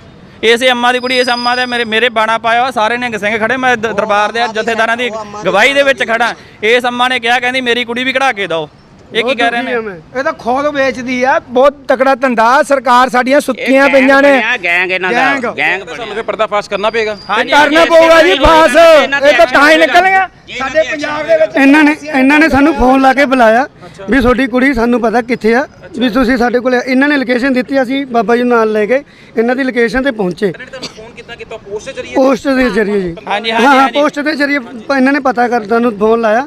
S5: ਇਸੇ ਅੰਮਾ ਦੀ ਕੁੜੀ ਇਸ ਅੰਮਾ ਦੇ ਮੇਰੇ ਮੇਰੇ ਬਾਣਾ ਪਾਇਆ ਹੋਇਆ, ਸਾਰੇ ਨੇ ਸਿੰਘ ਖੜੇ ਮੈਂ ਦ- ਦਰਬਾਰ ਦੇ ਜਥੇਦਾਰਾਂ ਦੀ ਗਵਾਹੀ ਦੇ ਵਿੱਚ ਖੜਾ। ਇਸ ਅੰਮਾ ਨੇ ਕਿਹਾ ਕਹਿੰਦੀ ਮੇਰੀ ਕੁੜੀ ਵੀ ਕਢਾ ਕੇ ਦਿਓ। ਇਹ ਕੀ ਕਹਿ ਰਹੇ ਨੇ?
S3: ਇਹ ਤਾਂ ਖੁਦ ਵੇਚਦੀ ਆ ਬਹੁਤ ਤਕੜਾ ਧੰਦਾ ਸਰਕਾਰ ਸਾਡੀਆਂ ਸੁੱਤੀਆਂ ਪਈਆਂ ਨੇ।
S8: ਗੈਂਗ ਇਹਨਾਂ। ਦਾ ਗੈਂਗ
S2: ਸਾਨੂੰ ਫਿਰ ਪਰਦਾਫਾਸ਼ ਕਰਨਾ ਪਏਗਾ।
S3: ਕਰਨਾ ਪਊਗਾ ਜੀ ਫਾਸ ਇਹ ਤਾਂ ਤਾਂ ਹੀ ਨਿਕਲਣਗੇ ਸਾਡੇ ਪੰਜਾਬ ਦੇ ਵਿੱਚ
S9: ਇਹਨਾਂ ਨੇ ਇਹਨਾਂ ਨੇ ਸਾਨੂੰ ਫੋਨ ਲਾ ਕੇ ਬੁਲਾਇਆ ਵੀ ਤੁਹਾਡੀ ਕੁੜੀ ਸਾਨੂੰ ਪਤਾ ਕਿੱਥੇ ਆ ਵੀ ਤੁਸੀਂ ਸਾਡੇ ਕੋਲ ਇਹਨਾਂ ਨੇ ਲੋਕੇਸ਼ਨ ਦਿੱਤੀ ਅਸੀਂ ਬਾਬਾ ਜੀ ਨੂੰ ਨਾਲ ਲੈ ਕੇ ਇਹਨਾਂ ਦੀ ਲੋਕੇਸ਼ਨ ਤੇ ਪਹੁੰਚੇ।
S2: ਫੋਨ ਕੀਤਾ ਕੀਤਾ ਪੋਸਟ ਜਰੀਏ
S9: ਪੋਸਟ ਦੇ ਜ਼ਰੀਏ ਜੀ।
S5: ਹਾਂਜੀ,
S9: ਹਾਂ ਹਾਂ। ਪੋਸਟ ਦੇ ਜ਼ਰੀਏ ਇਹਨਾਂ ਨੇ ਪਤਾ ਕਰ ਸਾਨੂੰ ਫੋਨ ਲਾਇਆ।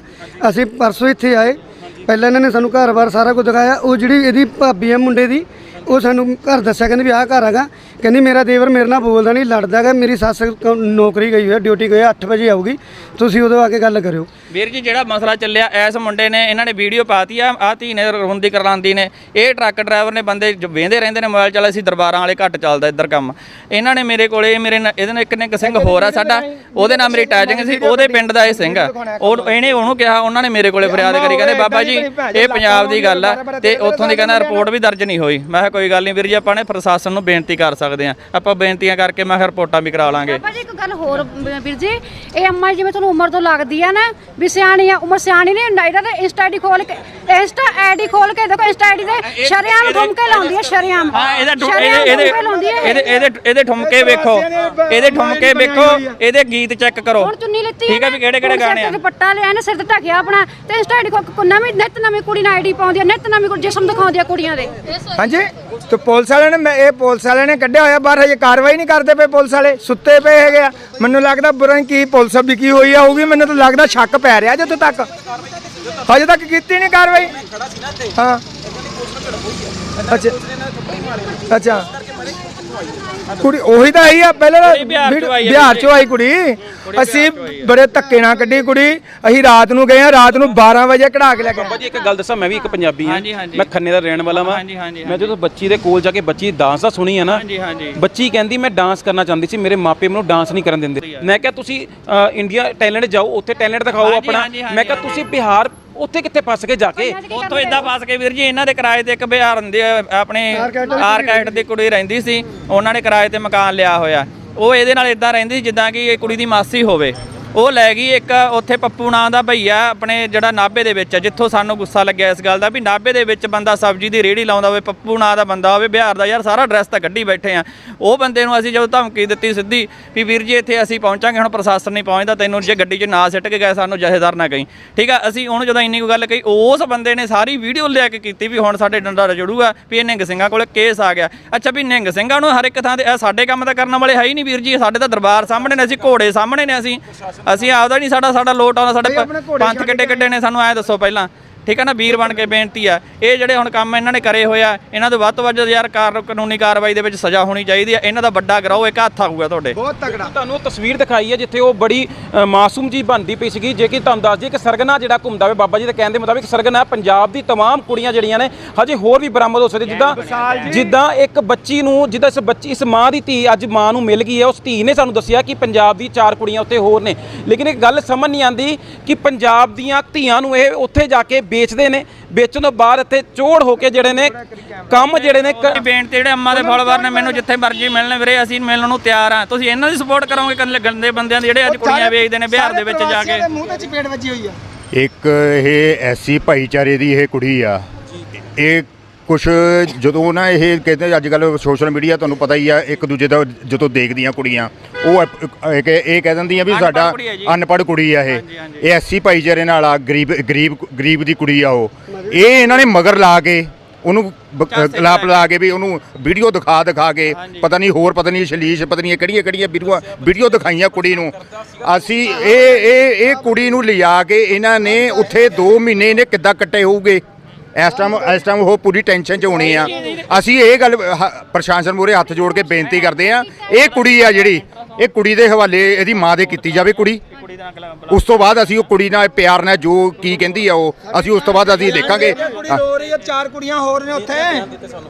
S9: ਅਸੀਂ ਪਰਸੋਂ ਇੱਥੇ ਆਏ। ਪਹਿਲਾਂ ਇਹਨਾਂ ਨੇ ਸਾਨੂੰ ਘਰ-ਬਾਰ ਸਾਰਾ ਕੁਝ ਦਿਖਾਇਆ। ਉਹ ਜਿਹੜੀ ਇਹਦੀ ਭਾਬੀ ਹੈ ਮੁੰਡੇ ਦੀ ਉਹ ਸਾਨੂੰ ਘਰ ਦੱਸਿਆ, ਕਹਿੰਦੀ ਵੀ ਆਹ ਘਰ ਹੈਗਾ। ਕਹਿੰਦੀ ਮੇਰਾ ਦੇਵਰ ਮੇਰੇ ਨਾਲ ਬੋਲਦਾ ਨਹੀਂ, ਲੜਦਾ ਹੈਗਾ, ਮੇਰੀ ਸੱਸ ਕ- ਨੌਕਰੀ ਗਈ ਹੋਈ ਡਿਊਟੀ ਗਈ 8 ਵਜੇ ਆਊਗੀ। ਤੁਸੀਂ ਉਦੋਂ ਆ ਕੇ ਗੱਲ ਕਰਿਓ।
S5: ਵੀਰ ਜੀ, ਜਿਹੜਾ ਮਸਲਾ ਚੱਲਿਆ ਇਸ ਮੁੰਡੇ ਨੇ, ਇਹਨਾਂ ਨੇ ਵੀਡੀਓ ਪਾਤੀ ਆ ਆ ਧੀ ਨੇ ਰੋਂਦੀ ਕਰਲਾਂਦੀ ਨੇ। ਇਹ ਟਰੱਕ ਡਰਾਈਵਰ ਨੇ ਬੰਦੇ ਜੋ ਵੇਂਦੇ ਰਹਿੰਦੇ ਨੇ ਮੋਬਾਈਲ ਚੱਲ, ਅਸੀਂ ਦਰਬਾਰਾਂ ਵਾਲੇ ਘੱਟ ਚੱਲਦਾ ਇੱਧਰ ਕੰਮ। ਇਹਨਾਂ ਨੇ ਮੇਰੇ ਕੋਲੇ, ਮੇਰੇ ਨਾਲ- ਇਹਦੇ ਨਾਲ ਇੱਕ ਨੇ ਇੱਕ ਸਿੰਘ ਹੋਰ ਆ ਸਾਡਾ, ਉਹਦੇ ਨਾਲ ਮੇਰੀ ਟੈਚਿੰਗ ਸੀ, ਉਹਦੇ ਪਿੰਡ ਦਾ ਇਹ ਸਿੰਘ ਆ। ਉਹ ਇਹਨੇ ਉਹਨੂੰ ਕਿਹਾ, ਉਹਨਾਂ ਨੇ ਮੇਰੇ ਕੋਲੇ ਫਰਿਆਦ ਕਰੀ, ਕਹਿੰਦੇ, ਬਾਬਾ ਜੀ, ਇਹ ਪੰਜਾਬ ਦੀ ਗੱਲ ਆ, ਤੇ ਉੱਥੋਂ ਦੀ ਕਹਿੰਦਾ, ਰਿਪੋਰਟ ਵੀ ਦਰਜ ਨਹੀਂ ਹੋਈ। ਮੈਂ ਕਿਹਾ ਕੋਈ ਗੱਲ ਨਹੀਂ ਵੀਰ ਜੀ ਆਪਾਂ ਨੇ ਪ੍ਰਸ਼ਾਸਨ ਨੂੰ ਬੇਨਤੀ ਕਰ ਸਕਦੇ ਆ ਆਪਾਂ ਬੇਨਤੀਆਂ ਕਰਕੇ ਮੈਂ ਰਿਪੋਰਟਾਂ ਵੀ ਕਰਾ ਲਾਂਗੇ।
S7: ਬਾਬਾ ਜੀ ਇੱਕ ਗੱਲ
S10: ਹੋਰ ਵੀਰ ਜੀ ਇਹ ਅੰਮਾ ਜਿਵੇਂ ਤੁਹਾਨੂੰ ਉਮਰ ਤੋਂ ਲੱਗਦੀ ਆ ਨਾ ਵੀ ਸਿਆਣੀ ਆ ਉਮਰ ਸਿਆਣੀ ਨਹੀਂ ਹੁੰਦਾ ਇਹਦਾ ਤਾਂ ਇੰਸਟਾ ਆਈਡੀ ਖੋਲ ਕੇ ਇੰਸਟਾ ਆਈਡੀ ਖੋਲ ਕੇ ਦੇਖੋ ਇੰਸਟਾ ਆਈਡੀ ਤੇ ਸ਼ਰਿਆਮ ਠੁਮਕੇ ਲਾਉਂਦੀ ਆ ਸ਼ਰਿਆਮ।
S5: ਹਾਂ ਇਹਦਾ ਠੁ-
S10: ਸ਼ਰੇਆਮ
S5: ਇਹਦੇ
S10: ਠੁਮਕੇ ਲਾਉਂਦੀ
S5: ਇਹਦੇ
S10: ਆ ਇਹ।
S5: ਇਹਦੇ ਇਹਦੇ ਇਹਦੇ ਠੁਮਕੇ ਵੇਖੋ ਇਹਦੇ ਠੁਮਕੇ ਵੇਖੋ ਇਹਦੇ ਗੀਤ ਚੈੱਕ ਕਰੋ।
S10: ਹੁਣ ਚੁੰਨੀ ਲਿੱਤੀ
S5: ਠੀਕ ਹੈ ਵੀ ਕਿਹੜੇ ਕਿਹੜੇ ਗਾਣੇ ਆ?
S10: ਦੁਪੱਟਾ ਲਿਆ ਨੇ ਸਿਰ ਤੇ ਢੱਕਿਆ ਆਪਣਾ ਤੇ ਇੰਸਟਾ ਆਈਡੀ ਕੋ ਨਵੀਂ ਨਿਤ ਨਵੀਂ ਕੁੜੀ ਨਾਲ ਆਈਡੀ ਪਾਉਂਦੀ ਆ ਨਿਤ ਨਵੀਂ ਕੁੜੀ ਜਿਸਮ ਦਿਖਾਉਂਦੀ ਆ ਕੁੜੀਆਂ ਦੇ।
S3: ਹਾਂਜੀ? ਤੇ ਪੁਲਿਸ ਵਾਲਿਆਂ ਨੇ ਮੈਂ ਇਹ ਪੁਲਿਸ ਵਾਲਿਆਂ ਨੇ ਕੱਢਿਆ ਹੋਇਆ ਬਾਹਰ, ਹਜੇ ਕਾਰਵਾਈ ਨਹੀਂ ਕਰਦੇ ਪਏ ਪੁਲਿਸ ਵਾਲੇ। ਸੁੱਤੇ ਪਏ ਹੈਗੇ ਆ। ਮੈਨੂੰ ਲੱਗਦਾ ਬੁਰਾ ਕੀ ਪੁਲਿਸ ਵਿਕੀ ਹੋਈ ਆ, ਹੋਊਗੀ। ਮੈਨੂੰ ਤਾਂ ਲੱਗਦਾ ਸ਼ੱਕ ਪੈ ਰਿਹਾ ਜਦੋਂ ਤੱਕ। ਹਜੇ ਤੱਕ ਕੀਤੀ ਨਹੀਂ ਕਾਰਵਾਈ। ਹਾਂ। ਅੱਛਾ। ਅੱਛਾ। ਕੁੜੀ ਉਹੀ ਤਾਂ ਆਈ ਆ ਪਹਿਲਾਂ ਤਾਂ
S5: ਬਿਹਾਰ ਚੋਂ ਆਈ ਆ
S3: ਕੁੜੀ। ਅਸੀਂ ਬੜੇ ਧੱਕੇ ਨਾਲ ਕੱਢੀ ਕੁੜੀ। ਅਸੀਂ ਰਾਤ ਨੂੰ ਗਏ ਆ ਰਾਤ ਨੂੰ 12 ਵਜੇ ਕਢਾ ਕੇ ਲੈ ਕੇ।
S2: ਬਾਬਾ ਜੀ ਇੱਕ ਗੱਲ ਦੱਸਾਂ ਮੈਂ ਵੀ ਇੱਕ ਪੰਜਾਬੀ ਹਾਂ। ਮੈਂ ਖੰਨੇ ਦਾ ਰਹਿਣ ਵਾਲਾ
S5: ਹਾਂਜੀ,
S2: ਮੈਂ ਜਦੋਂ ਬੱਚੀ ਦੇ ਕੋਲ ਜਾ ਕੇ ਬੱਚੀ ਡਾਂਸ ਦਾ ਸੁਣੀ ਹੈ ਨਾ ਬੱਚੀ ਕਹਿੰਦੀ ਮੈਂ ਡਾਂਸ ਕਰਨਾ ਚਾਹੁੰਦੀ ਸੀ ਮੇਰੇ ਮਾਪੇ ਮੈਨੂੰ ਡਾਂਸ ਨਹੀਂ ਕਰਨ ਦਿੰਦੇ। ਮੈਂ ਕਿਹਾ ਤੁਸੀਂ ਇੰਡੀਆ ਟੈਲੈਂਟ ਜਾਓ ਉੱਥੇ ਟੈਲੈਂਟ ਦਿਖਾਓ ਆਪਣਾ। ਮੈਂ ਕਿਹਾ ਤੁਸੀਂ ਬਿਹਾਰ ਉੱਥੇ ਕਿੱਥੇ ਫਸ ਕੇ ਜਾ ਕੇ?
S5: ਉੱਥੋਂ ਇਦਾਂ ਫਸ ਕੇ ਵੀਰ ਜੀ ਇਹਨਾਂ ਦੇ ਕਿਰਾਏ ਤੇ ਇੱਕ ਬਿਹਾਰ ਦੇ ਆਪਣੇ ਆਰਕਾਈਟ ਦੀ ਕੁੜੀ ਰਹਿੰਦੀ ਸੀ ਉਹਨਾਂ ਨੇ ਕਿਰਾਏ ਤੇ ਮਕਾਨ ਲਿਆ ਹੋਇਆ। ਉਹ ਇਹਦੇ ਨਾਲ ਇਦਾਂ ਰਹਿੰਦੀ ਸੀ ਜਿੱਦਾਂ ਕਿ ਇਹ ਕੁੜੀ ਦੀ ਮਾਸੀ ਹੋਵੇ। ਉਹ ਲੈ ਗਈ ਇੱਕ ਉੱਥੇ ਪੱਪੂ ਨਾਂ ਦਾ ਭਈਆ ਆਪਣੇ ਜਿਹੜਾ ਨਾਭੇ ਦੇ ਵਿੱਚ ਜਿੱਥੋਂ ਸਾਨੂੰ ਗੁੱਸਾ ਲੱਗਿਆ ਇਸ ਗੱਲ ਦਾ ਵੀ ਨਾਭੇ ਦੇ ਵਿੱਚ ਬੰਦਾ ਸਬਜ਼ੀ ਦੀ ਰੇਹੜੀ ਲਾਉਂਦਾ ਹੋਵੇ, ਪੱਪੂ ਨਾਂ ਦਾ ਬੰਦਾ ਹੋਵੇ, ਬਿਹਾਰ ਦਾ ਯਾਰ ਸਾਰਾ ਐਡਰੈਸ ਤਾਂ ਕੱਢੀ ਬੈਠੇ ਆ। ਉਹ ਬੰਦੇ ਨੂੰ ਅਸੀਂ ਜਦੋਂ ਧਮਕੀ ਦਿੱਤੀ ਸਿੱਧੀ ਵੀ ਵੀਰ ਜੀ ਇੱਥੇ ਅਸੀਂ ਪਹੁੰਚਾਂਗੇ, ਹੁਣ ਪ੍ਰਸ਼ਾਸਨ ਨਹੀਂ ਪਹੁੰਚਦਾ, ਤੈਨੂੰ ਜੇ ਗੱਡੀ 'ਚ ਨਾ ਸਿੱਟ ਕੇ ਗਏ, ਸਾਨੂੰ ਜਹੇਦਾਰ ਨਾ ਕਹੀਂ। ਠੀਕ ਆ, ਅਸੀਂ ਉਹਨੂੰ ਜਦੋਂ ਇੰਨੀ ਕੁ ਗੱਲ ਕਹੀ, ਉਸ ਬੰਦੇ ਨੇ ਸਾਰੀ ਵੀਡੀਓ ਲੈ ਕੇ ਕੀਤੀ ਵੀ ਹੁਣ ਸਾਡੇ ਡੰਡਾ ਰਜੜੂਗਾ, ਵੀ ਇਹ ਨਿੰਗ ਸਿੰਘਾਂ ਕੋਲ ਕੇਸ ਆ ਗਿਆ। ਅੱਛਾ ਵੀ ਨਿੰਗ ਸਿੰਘਾਂ ਨੂੰ ਹਰ ਇੱਕ ਥਾਂ ਤੇ ਸਾਡੇ ਕੰਮ ਤਾਂ ਕਰਨ ਵਾਲੇ ਹੈ ਹੀ ਨਹੀਂ ਵੀਰ ਜੀ, ਸਾਡੇ ਤਾਂ ਦਰਬਾਰ ਸਾਹਮਣੇ ਨੇ ਅਸੀਂ, ਘੋੜੇ ਸਾਹਮਣੇ ਨੇ ਅਸੀਂ। ਅਸੀਂ ਆਪਦਾ ਨਹੀਂ ਸਾਡਾ ਸਾਡਾ ਲੋਟ ਆਉਂਦਾ ਸਾਡੇ ਪ- ਪੰਥ ਕਿੱਡੇ ਕਿੱਡੇ ਨੇ ਸਾਨੂੰ ਐ ਦੱਸੋ ਪਹਿਲਾਂ। ਠੀਕ ਹੈ ਨਾ ਵੀਰ ਬਣ ਕੇ ਬੇਨਤੀ ਆ ਇਹ ਜਿਹੜੇ ਹੁਣ ਕੰਮ ਇਹਨਾਂ ਨੇ ਕਰੇ ਹੋਇਆ ਇਹਨਾਂ ਦੇ ਵੱਧ ਤੋਂ ਵੱਧ ਯਾਰ ਕਾਰ ਕਾਨੂੰਨੀ ਕਾਰਵਾਈ ਦੇ ਵਿੱਚ ਸਜ਼ਾ ਹੋਣੀ ਚਾਹੀਦੀ ਆ ਇਹਨਾਂ ਦਾ ਵੱਡਾ ਗਰਾਓ ਇੱਕ ਹੱਥ ਆਊਗਾ ਤੁਹਾਡੇ
S3: ਬਹੁਤ ਤਗੜਾ
S2: ਤੁਹਾਨੂੰ ਉਹ ਤਸਵੀਰ ਦਿਖਾਈ ਹੈ ਜਿੱਥੇ ਉਹ ਬੜੀ ਅ, ਮਾਸੂਮ ਜੀ ਬਣਦੀ ਪਈ ਸੀਗੀ ਜੇ ਕਿ ਤੁਹਾਨੂੰ ਦੱਸ ਦਈਏ ਕਿ ਸਰਗਨਾ ਜਿਹੜਾ ਘੁੰਮਦਾ ਵੇ ਬਾਬਾ ਜੀ ਦੇ ਕਹਿਣ ਦੇ ਮੁਤਾਬਿਕ ਸਰਗਨਾ ਪੰਜਾਬ ਦੀ तमाम ਕੁੜੀਆਂ ਜਿਹੜੀਆਂ ਨੇ ਹਜੇ ਹੋਰ ਵੀ ਬਰਾਮਦ ਹੋ ਸਕਦੀ ਜਿੱਦਾਂ ਜਿੱਦਾਂ ਇੱਕ ਬੱਚੀ ਨੂੰ ਜਿੱਦਾਂ ਇਸ ਬੱਚੀ ਇਸ ਮਾਂ ਦੀ ਧੀ ਅੱਜ ਮਾਂ ਨੂੰ ਮਿਲ ਗਈ ਹੈ ਉਸ ਧੀ ਨੇ ਸਾਨੂੰ ਦੱਸਿਆ ਕਿ ਪੰਜਾਬ ਦੀ ਚਾਰ ਕੁੜੀਆਂ ਉੱਥੇ ਹੋਰ ਨੇ ਲੇਕਿਨ ਇੱਕ ਗੱਲ ਸਮਝ ਨਹੀਂ ਆਂਦੀ ਕਿ ਪੰਜਾਬ ਦੀਆਂ ਧੀਆਂ ਨੂੰ ਇਹ ਉੱਥੇ ਜਾ ਕੇ ਵੇਚਦੇ ਨੇ ਵੇਚਣ ਤੋਂ ਬਾਅਦ ਇੱਥੇ ਚੋੜ ਹੋ ਕੇ ਜਿਹੜੇ ਨੇ ਕੰਮ ਜਿਹੜੇ ਨੇ ਕ-
S5: ਬੇਨਤੀ ਜਿਹੜੇ ਅੰਮਾ ਦੇ ਫਾਲੋਵਰ ਨੇ ਮੈਨੂੰ ਜਿੱਥੇ ਮਰਜ਼ੀ ਮਿਲਣ ਵੀਰੇ ਅਸੀਂ ਮਿਲਣ ਨੂੰ ਤਿਆਰ ਆ ਤੁਸੀਂ ਇਹਨਾਂ ਦੀ ਸਪੋਰਟ ਕਰੋਗੇ ਕੱਲੇ ਗੰਦੇ ਬੰਦਿਆਂ ਦੀ ਜਿਹੜੇ ਅੱਜ ਕੁੜੀਆਂ ਵੇਚਦੇ ਨੇ ਬਿਹਾਰ ਦੇ ਵਿੱਚ ਜਾ ਕੇ?
S3: ਮੂੰਹ ਤੇ ਚਪੇੜ ਵੱਜੀ ਹੋਈ ਆ।
S11: ਇੱਕ ਇਹ ਐਸੀ ਭਾਈਚਾਰੇ ਦੀ ਇਹ ਕੁੜੀ ਆ। ਇਹ ਕੁਛ ਜਦੋਂ ਨਾ ਇਹ ਕਹਿੰਦੇ ਅੱਜ ਕੱਲ ਸੋਸ਼ਲ ਮੀਡੀਆ ਤੁਹਾਨੂੰ ਪਤਾ ਹੀ ਆ ਇੱਕ ਦੂਜੇ ਦਾ ਜਦੋਂ ਦੇਖਦੀਆਂ ਕੁੜੀਆਂ ਉਹ ਅਪ- ਇਹ ਕਹਿ- ਇਹ ਕਹਿ ਦਿੰਦੀਆਂ ਵੀ ਸਾਡਾ
S5: ਕੁੜੀ ਆ ਜੀ।
S11: ਅਨਪੜ੍ਹ ਕੁੜੀ ਆ ਇਹ। ਇਹ ਐਸੀ ਭਾਈਚਾਰੇ ਨਾਲ ਆ ਗਰੀਬ ਗਰੀਬ ਗਰੀਬ ਦੀ ਕੁੜੀ ਆ ਉਹ। ਇਹ ਇਹਨਾਂ ਨੇ ਮਗਰ ਲਾ ਕੇ ਉਹਨੂੰ ਬ-
S5: ਝਾਂਸੇ
S11: ਲਾਪ
S5: ਲਾ
S11: ਲਾ ਕੇ ਵੀ ਉਹਨੂੰ ਵੀਡੀਓ ਦਿਖਾ ਦਿਖਾ ਕੇ ਪਤਾ ਨਹੀਂ ਹੋਰ ਪਤਾ ਨਹੀਂ ਸ਼ਲੀਸ਼ ਪਤਾ ਨਹੀਂ ਇਹ ਕਿਹੜੀਆਂ ਕਿਹੜੀਆਂ ਵੀਡੀਓ ਵੀਡੀਓ ਦਿਖਾਈਆਂ ਕੁੜੀ ਨੂੰ। ਅਸੀਂ ਇਹ ਇਹ ਇਹ ਕੁੜੀ ਨੂੰ ਲਿਜਾ ਕੇ ਇਹਨਾਂ ਨੇ ਉੱਥੇ 2 ਮਹੀਨੇ ਇਹਨੇ ਕਿੱਦਾਂ ਕੱਟੇ ਹੋਊਗੇ? ਇਸ ਟਾਈਮ ਇਸ ਟਾਈਮ ਉਹ ਪੂਰੀ ਟੈਨਸ਼ਨ 'ਚ ਹੋਣੀ ਆ। ਅਸੀਂ ਇਹ ਗੱਲ, ਹ- ਪ੍ਰਸ਼ਾਸਨ ਮੂਹਰੇ ਹੱਥ ਜੋੜ ਕੇ ਬੇਨਤੀ ਕਰਦੇ ਆ, ਇਹ ਕੁੜੀ ਆ ਜਿਹੜੀ, ਇਹ ਕੁੜੀ ਦੇ ਹਵਾਲੇ ਇਹਦੀ ਮਾਂ ਦੇ ਕੀਤੀ ਜਾਵੇ ਕੁੜੀ।
S5: ਕੁੜੀ ਦਾ ਅਗਲਾ
S11: ਉਸ ਤੋਂ ਬਾਅਦ ਅਸੀਂ ਉਹ ਕੁੜੀ ਨਾਲ ਪਿਆਰ ਨਾਲ ਜੋ ਕੀ ਕਹਿੰਦੀ ਆ ਉਹ ਅਸੀਂ ਉਸ ਤੋਂ ਬਾਅਦ ਅਸੀਂ ਦੇਖਾਂਗੇ।
S3: ਕੁੜੀ ਰੋ ਰਹੀ ਆ ਚਾਰ ਕੁੜੀਆਂ ਹੋਰ ਨੇ ਉੱਥੇ।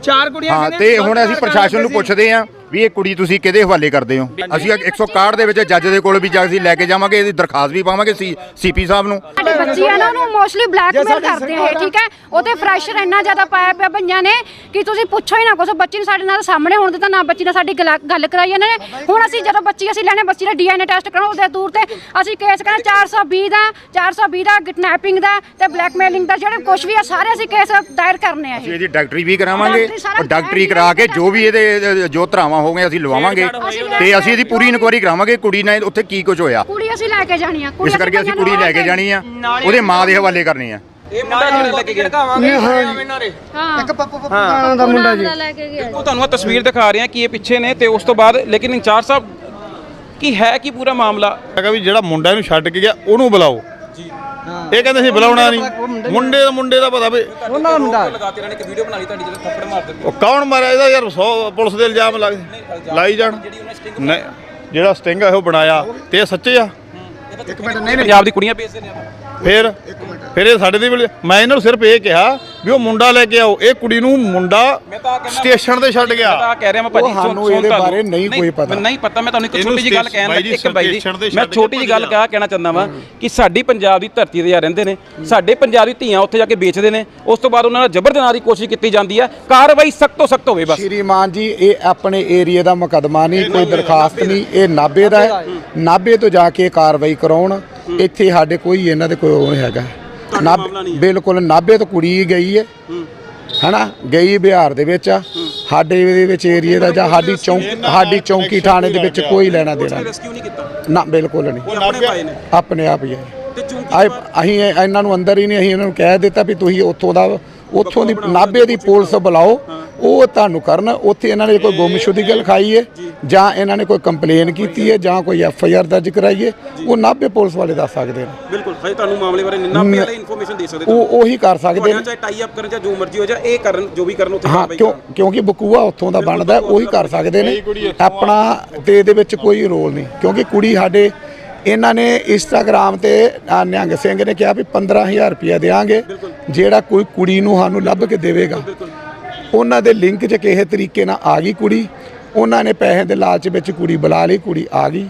S3: ਚਾਰ ਕੁੜੀਆਂ
S11: ਹਾਂ
S3: ਕਹਿੰਦੇ
S11: ਤੇ ਹੁਣ ਅਸੀਂ ਪ੍ਰਸ਼ਾਸਨ ਨੂੰ ਪੁੱਛਦੇ ਹਾਂ ਵੀ ਇਹ ਕੁੜੀ ਤੁਸੀਂ ਕਿਹਦੇ ਹਵਾਲੇ ਕਰਦੇ ਹੋ? ਅਸੀਂ 161 ਦੇ ਵਿੱਚ ਜੱਜ ਦੇ ਕੋਲ ਵੀ ਜਾ ਕੇ ਲੈ ਕੇ ਜਾਵਾਂਗੇ ਇਹਦੀ ਦਰਖਾਸਤ ਵੀ ਪਾਵਾਂਗੇ ਸੀ ਸੀਪੀ ਸਾਹਿਬ ਨੂੰ।
S10: ਸਾਡੇ ਬੱਚੀ ਆ ਨਾ ਉਹਨੂੰ ਮੋਸਟਲੀ ਬਲੈਕਮੇਲ ਕਰਦੇ ਆ ਇਹ ਠੀਕ ਹੈ? ਉਹਤੇ ਫਰੈਸ਼ਰ ਇੰਨਾ ਜ਼ਿਆਦਾ ਪਾਇਆ ਪਿਆ ਭਈਆਂ ਨੇ ਕਿ ਤੁਸੀਂ ਪੁੱਛੋ ਹੀ ਨਾ ਕੁਛ ਬੱਚੀ ਨੂੰ ਸਾਡੇ ਨਾਲ ਸਾਹਮਣੇ ਹੋਣ ਦਿੱਤਾ ਨਾ ਬੱਚੀ ਨਾਲ ਸਾਡੀ ਗਲਾ- ਗੱਲ ਕਰਾਈ ਇਹਨਾਂ ਨੇ। ਹੁਣ ਅਸੀਂ ਜਦੋਂ ਬੱਚੀ ਅਸੀਂ ਲੈਣੇ ਬੱਚੀ ਦਾ ਡੀਐਨਏ ਟੈਸਟ ਕਰਾਉਣ ਉਹਦੇ ਦੂਰ ਤੇ ਅਸੀਂ ਕੇਸ ਕਹਿੰਦੇ 420 ਦਾ 420 ਦਾ ਕਿਡਨੈਪਿੰਗ ਦਾ ਤੇ ਬਲੈਕਮੇਲਿੰਗ ਦਾ ਜਿਹੜੇ ਕੁਝ ਵੀ ਆ ਸਾਰੇ ਅਸੀਂ ਕੇਸ ਦਾਇਰ ਕਰਨੇ ਆ
S11: ਅਸੀਂ
S10: ਇਹ
S11: ਇਹਦੀ ਡਾਕਟਰੀ ਵੀ ਕਰਾਵਾਂਗੇ
S10: ਡਾਕਟਰੀ ਸਾਰਾ
S11: ਔਰ ਡਾਕਟਰੀ ਕਰਾ ਕੇ ਜੋ ਵੀ ਇਹਦੇ ਅ, ਜੋ ਧਰਾਵਾਂ ਹੋ ਗਏ ਅਸੀਂ ਲਵਾਵਾਂਗੇ ਤੇ ਅਸੀਂ ਇਹਦੀ ਪੂਰੀ ਇਨਕੁਆਇਰੀ ਕਰਾਵਾਂਗੇ ਕੁੜੀ ਨਾਲ ਉੱਥੇ ਕੀ ਕੁਝ ਹੋਇਆ।
S10: ਕੁੜੀ ਅਸੀਂ ਲੈ ਕੇ ਜਾਣੀ ਆ
S11: ਇਸ ਕਰਕੇ ਅਸੀਂ ਕੁੜੀ ਲੈ ਕੇ ਜਾਣੀ ਆ ਉਹਦੇ ਮਾਂ ਦੇ ਹਵਾਲੇ ਕਰਨੀ ਆ।
S2: ਇਹ ਮੁੰਡਾ ਜਿਹੜਾ ਲੈ ਕੇ ਗਿਆ।
S10: ਹਾਂ।
S3: ਇੱਕ ਪੱਪੂ ਪੱਪੂ ਦਾ ਮੁੰਡਾ ਜੀ।
S2: ਉਹ ਤੁਹਾਨੂੰ ਤਸਵੀਰ ਦਿਖਾ ਰਹੇ ਹਾਂ ਕਿ ਇਹ ਪਿੱਛੇ ਨੇ ਤੇ ਉਸ ਤੋਂ ਬਾਅਦ ਲੇਕਿਨ ਇੰਚਾਰਜ ਸਾਹਿਬ ਕੀ ਹੈ ਕੀ ਪੂਰਾ ਮਾਮਲਾ?
S12: ਹੈਗਾ ਵੀ ਜਿਹੜਾ ਮੁੰਡਾ ਇਹਨੂੰ ਛੱਡ ਕੇ ਗਿਆ ਉਹਨੂੰ ਬੁਲਾਓ। ਜੀ। ਇਹ ਕਹਿੰਦੇ ਸੀ ਬੁਲਾਉਣਾ ਨਹੀਂ। ਮੁੰਡੇ ਦਾ ਮੁੰਡੇ ਦਾ ਪਤਾ ਵੀ
S3: ਉਹਨਾਂ ਦਾ ਮੁੰਡਾ।
S2: ਲਗਾਤੇ ਨੇ ਇੱਕ ਵੀਡੀਓ ਬਣਾ ਲਈ ਤੁਹਾਡੀ ਜਦੋਂ ਥੱਪੜ ਮਾਰਦੇ
S12: ਉਹ ਕੌਣ ਮਾਰਿਆ ਇਹਦਾ? ਯਾਰ 100 ਪੁਲਿਸ ਦੇ ਇਲਜ਼ਾਮ ਲਾ ਲਾਈ ਜਾਣ। ਜਿਹੜਾ ਸਟਿੰਗ ਆ। ਉਹ ਬਣਾਇਆ। ਤੇ ਇਹ ਸੱਚੇ ਆ?
S3: ਇੱਕ ਮਿੰਟ ਨਹੀਂ
S2: ਪੰਜਾਬ ਦੀ ਕੁੜੀਆਂ ਵੇਚਦੇ ਨੇ
S12: ਫੇਰ ਫਿਰ ਇਹ ਸਾਡੇ ਦੇ ਮੈਂ ਇਹਨਾਂ ਨੂੰ ਸਿਰਫ ਇਹ ਕਿਹਾ ਵੀ ਉਹ ਮੁੰਡਾ ਲੈ ਕੇ ਆਓ। ਇਹ ਕੁੜੀ ਨੂੰ ਮੁੰਡਾ ਸਟੇਸ਼ਨ ਤੇ ਛੱਡ ਗਿਆ।
S2: ਮੈਂ ਤਾਂ ਕਹਿ ਰਿਹਾ ਮੈਂ ਭਾਜੀ
S13: ਸਾਨੂੰ ਇਹਦੇ
S2: ਤੁਹਾਨੂੰ।
S13: ਬਾਰੇ ਨਹੀਂ ਕੋਈ ਪਤਾ।
S2: ਮੈਨੂੰ ਨਹੀਂ ਪਤਾ ਮੈਂ ਤੁਹਾਨੂੰ ਇੱਕ
S12: ਇਹਨੂੰ
S2: ਛੋਟੀ ਗੱਲ ਕਹਿਣ
S12: ਜੀ,
S2: ਇੱਕ ਬਾਈ ਜੀ
S12: ਸਟੇਸ਼ਨ ਤੇ
S2: ਮੈਂ
S12: ਛੱਡ
S2: ਛੋਟੀ
S12: ਕੇ
S2: ਜਿਹੀ ਗੱਲ
S12: ਭੱਜ
S2: ਕਹਾ ਕਹਿਣਾ ਚਾਹੁੰਦਾ ਵਾਂ ਕਿ ਸਾਡੀ ਪੰਜਾਬ ਦੀ ਧਰਤੀ ਤੇ ਜਾ ਰਹਿੰਦੇ ਨੇ ਸਾਡੇ ਪੰਜਾਬ ਦੀ ਧੀਆਂ ਉੱਥੇ ਜਾ ਕੇ ਵੇਚਦੇ ਨੇ ਉਸ ਤੋਂ ਬਾਅਦ ਉਹਨਾਂ ਨਾਲ ਜ਼ਬਰ ਜਨਾਹ ਦੀ ਕੋਸ਼ਿਸ਼ ਕੀਤੀ ਜਾਂਦੀ ਹੈ ਕਾਰਵਾਈ ਸਖਤ ਤੋਂ ਸਖਤ ਹੋਵੇ ਬਸ।
S13: ਸ਼੍ਰੀਮਾਨ ਜੀ ਇਹ ਆਪਣੇ ਏਰੀਆ ਦਾ ਮੁਕੱਦਮਾ ਨਹੀਂ ਕੋਈ ਦਰਖਾਸਤ ਨਹੀਂ ਇਹ ਨਾਬੇ ਦਾ ਹੈ। ਨਾਬੇ ਤੋਂ ਜਾ ਕੇ ਕਾਰਵਾਈ ਕਰਾਉਣ ਇੱਥੇ ਸਾਡੇ ਕੋਈ ਇਹਨਾਂ ਦੇ ਕੋਈ ਉਹ ਨਹੀਂ ਹੈਗਾ। ਨਾਭੇ ਬਿਲਕੁਲ ਨਾਬੇ ਤੋਂ ਕੁੜੀ ਗਈ ਹੈ। ਹਨਾ? ਗਈ ਬਿਹਾਰ ਦੇ ਵਿੱਚ ਆ। ਸਾਡੇ ਦੇ ਵਿੱਚ ਏਰੀਆ ਦਾ ਜਾਂ ਸਾਡੀ ਚੌਂਕ ਸਾਡੀ ਚੌਂਕੀ ਥਾਣੇ ਦੇ ਵਿੱਚ ਕੋਈ ਲੈਣਾ ਦੇਣਾ। ਨਹੀਂ।
S2: ਰੈਸਕਿਊ ਨਹੀਂ ਕੀਤਾ?
S13: ਨਾ ਬਿਲਕੁਲ ਨਹੀਂ।
S2: ਆਪਣੇ ਪਾਏ ਨੇ
S13: ਆਪਣੇ ਆਪ ਹੀ ਹੈ।
S2: ਤੇ ਚੂੰਕਿ
S13: ਆਏ ਅਸੀਂ ਇਹ- ਇਹਨਾਂ ਨੂੰ ਅੰਦਰ ਹੀ ਨਹੀਂ ਅਸੀਂ ਇਹਨਾਂ ਨੂੰ ਕਹਿ ਦਿੱਤਾ ਵੀ ਤੁਸੀਂ ਉੱਥੋਂ ਦਾ ਉੱਥੋਂ ਦੀ ਨਾਭੇ ਦੀ ਪੁਲਿਸ ਬੁਲਾਓ ਉਹ ਤੁਹਾਨੂੰ ਕਰਨ ਉੱਥੇ ਇਹਨਾਂ ਨੇ ਕੋਈ ਗੁੰਮਸ਼ੁਦੀ ਗੱਲ ਖਾਈ ਹੈ ਜਾਂ। ਇਹਨਾਂ ਨੇ ਕੋਈ ਕੰਪਲੇਨ ਕੀਤੀ ਹੈ ਜਾਂ ਕੋਈ ਐਫ ਆਈ ਆਰ ਦਰਜ ਕਰਾਈ ਹੈ ਉਹ ਨਾਭੇ ਪੁਲਿਸ ਵਾਲੇ ਦੱਸ ਸਕਦੇ ਨੇ।
S2: ਬਿਲਕੁਲ ਹਜੇ ਤੁਹਾਨੂੰ ਮਾਮਲੇ ਬਾਰੇ ਨਿੰਨਾ ਪਿਆਰੇ ਇਨਫੋਰਮੇਸ਼ਨ ਦੇ ਸਕਦੇ
S13: ਉਹ ਉਹੀ ਕਰ ਸਕਦੇ ਨੇ।
S2: ਚਾਹੇ ਟਾਈ ਅਪ ਕਰਨ ਜਾਂ ਜੋ ਮਰਜ਼ੀ ਹੋ ਜਾ ਇਹ ਕਰਨ ਜੋ ਵੀ ਕਰਨ ਉੱਥੇ
S13: ਹਾਂ ਕਿਉਂ ਕਿਉਂਕਿ ਬਕੂਆ ਉੱਥੋਂ ਦਾ ਬਣਦਾ ਉਹੀ ਕਰ ਸਕਦੇ ਨੇ। ਆਪਣਾ ਤੇ ਇਹਦੇ ਵਿੱਚ ਕੋਈ ਰੋਲ ਨਹੀਂ। ਕਿਉਂਕਿ ਕੁੜੀ ਸਾਡੇ ਇਹਨਾਂ ਨੇ ਇੰਸਟਾਗ੍ਰam ਤੇ ਨਿਹੰਗ ਸਿੰਘ ਨੇ ਕਿਹਾ ਵੀ 15000 ਰੁਪਇਆ ਦੇਾਂਗੇ ਜਿਹੜਾ ਕੋਈ ਕੁੜੀ ਨੂੰ ਸਾਨੂੰ ਲੱਭ ਕੇ ਦੇਵੇਗਾ। ਉਹਨਾਂ ਦੇ ਲਿੰਕ 'ਚ ਕਿਸੇ ਤਰੀਕੇ ਨਾਲ ਆ ਗਈ ਕੁੜੀ। ਉਹਨਾਂ ਨੇ ਪੈਸੇ ਦੇ ਲਾਲਚ ਵਿੱਚ ਕੁੜੀ ਬੁਲਾ ਲਈ ਕੁੜੀ ਆ ਗਈ।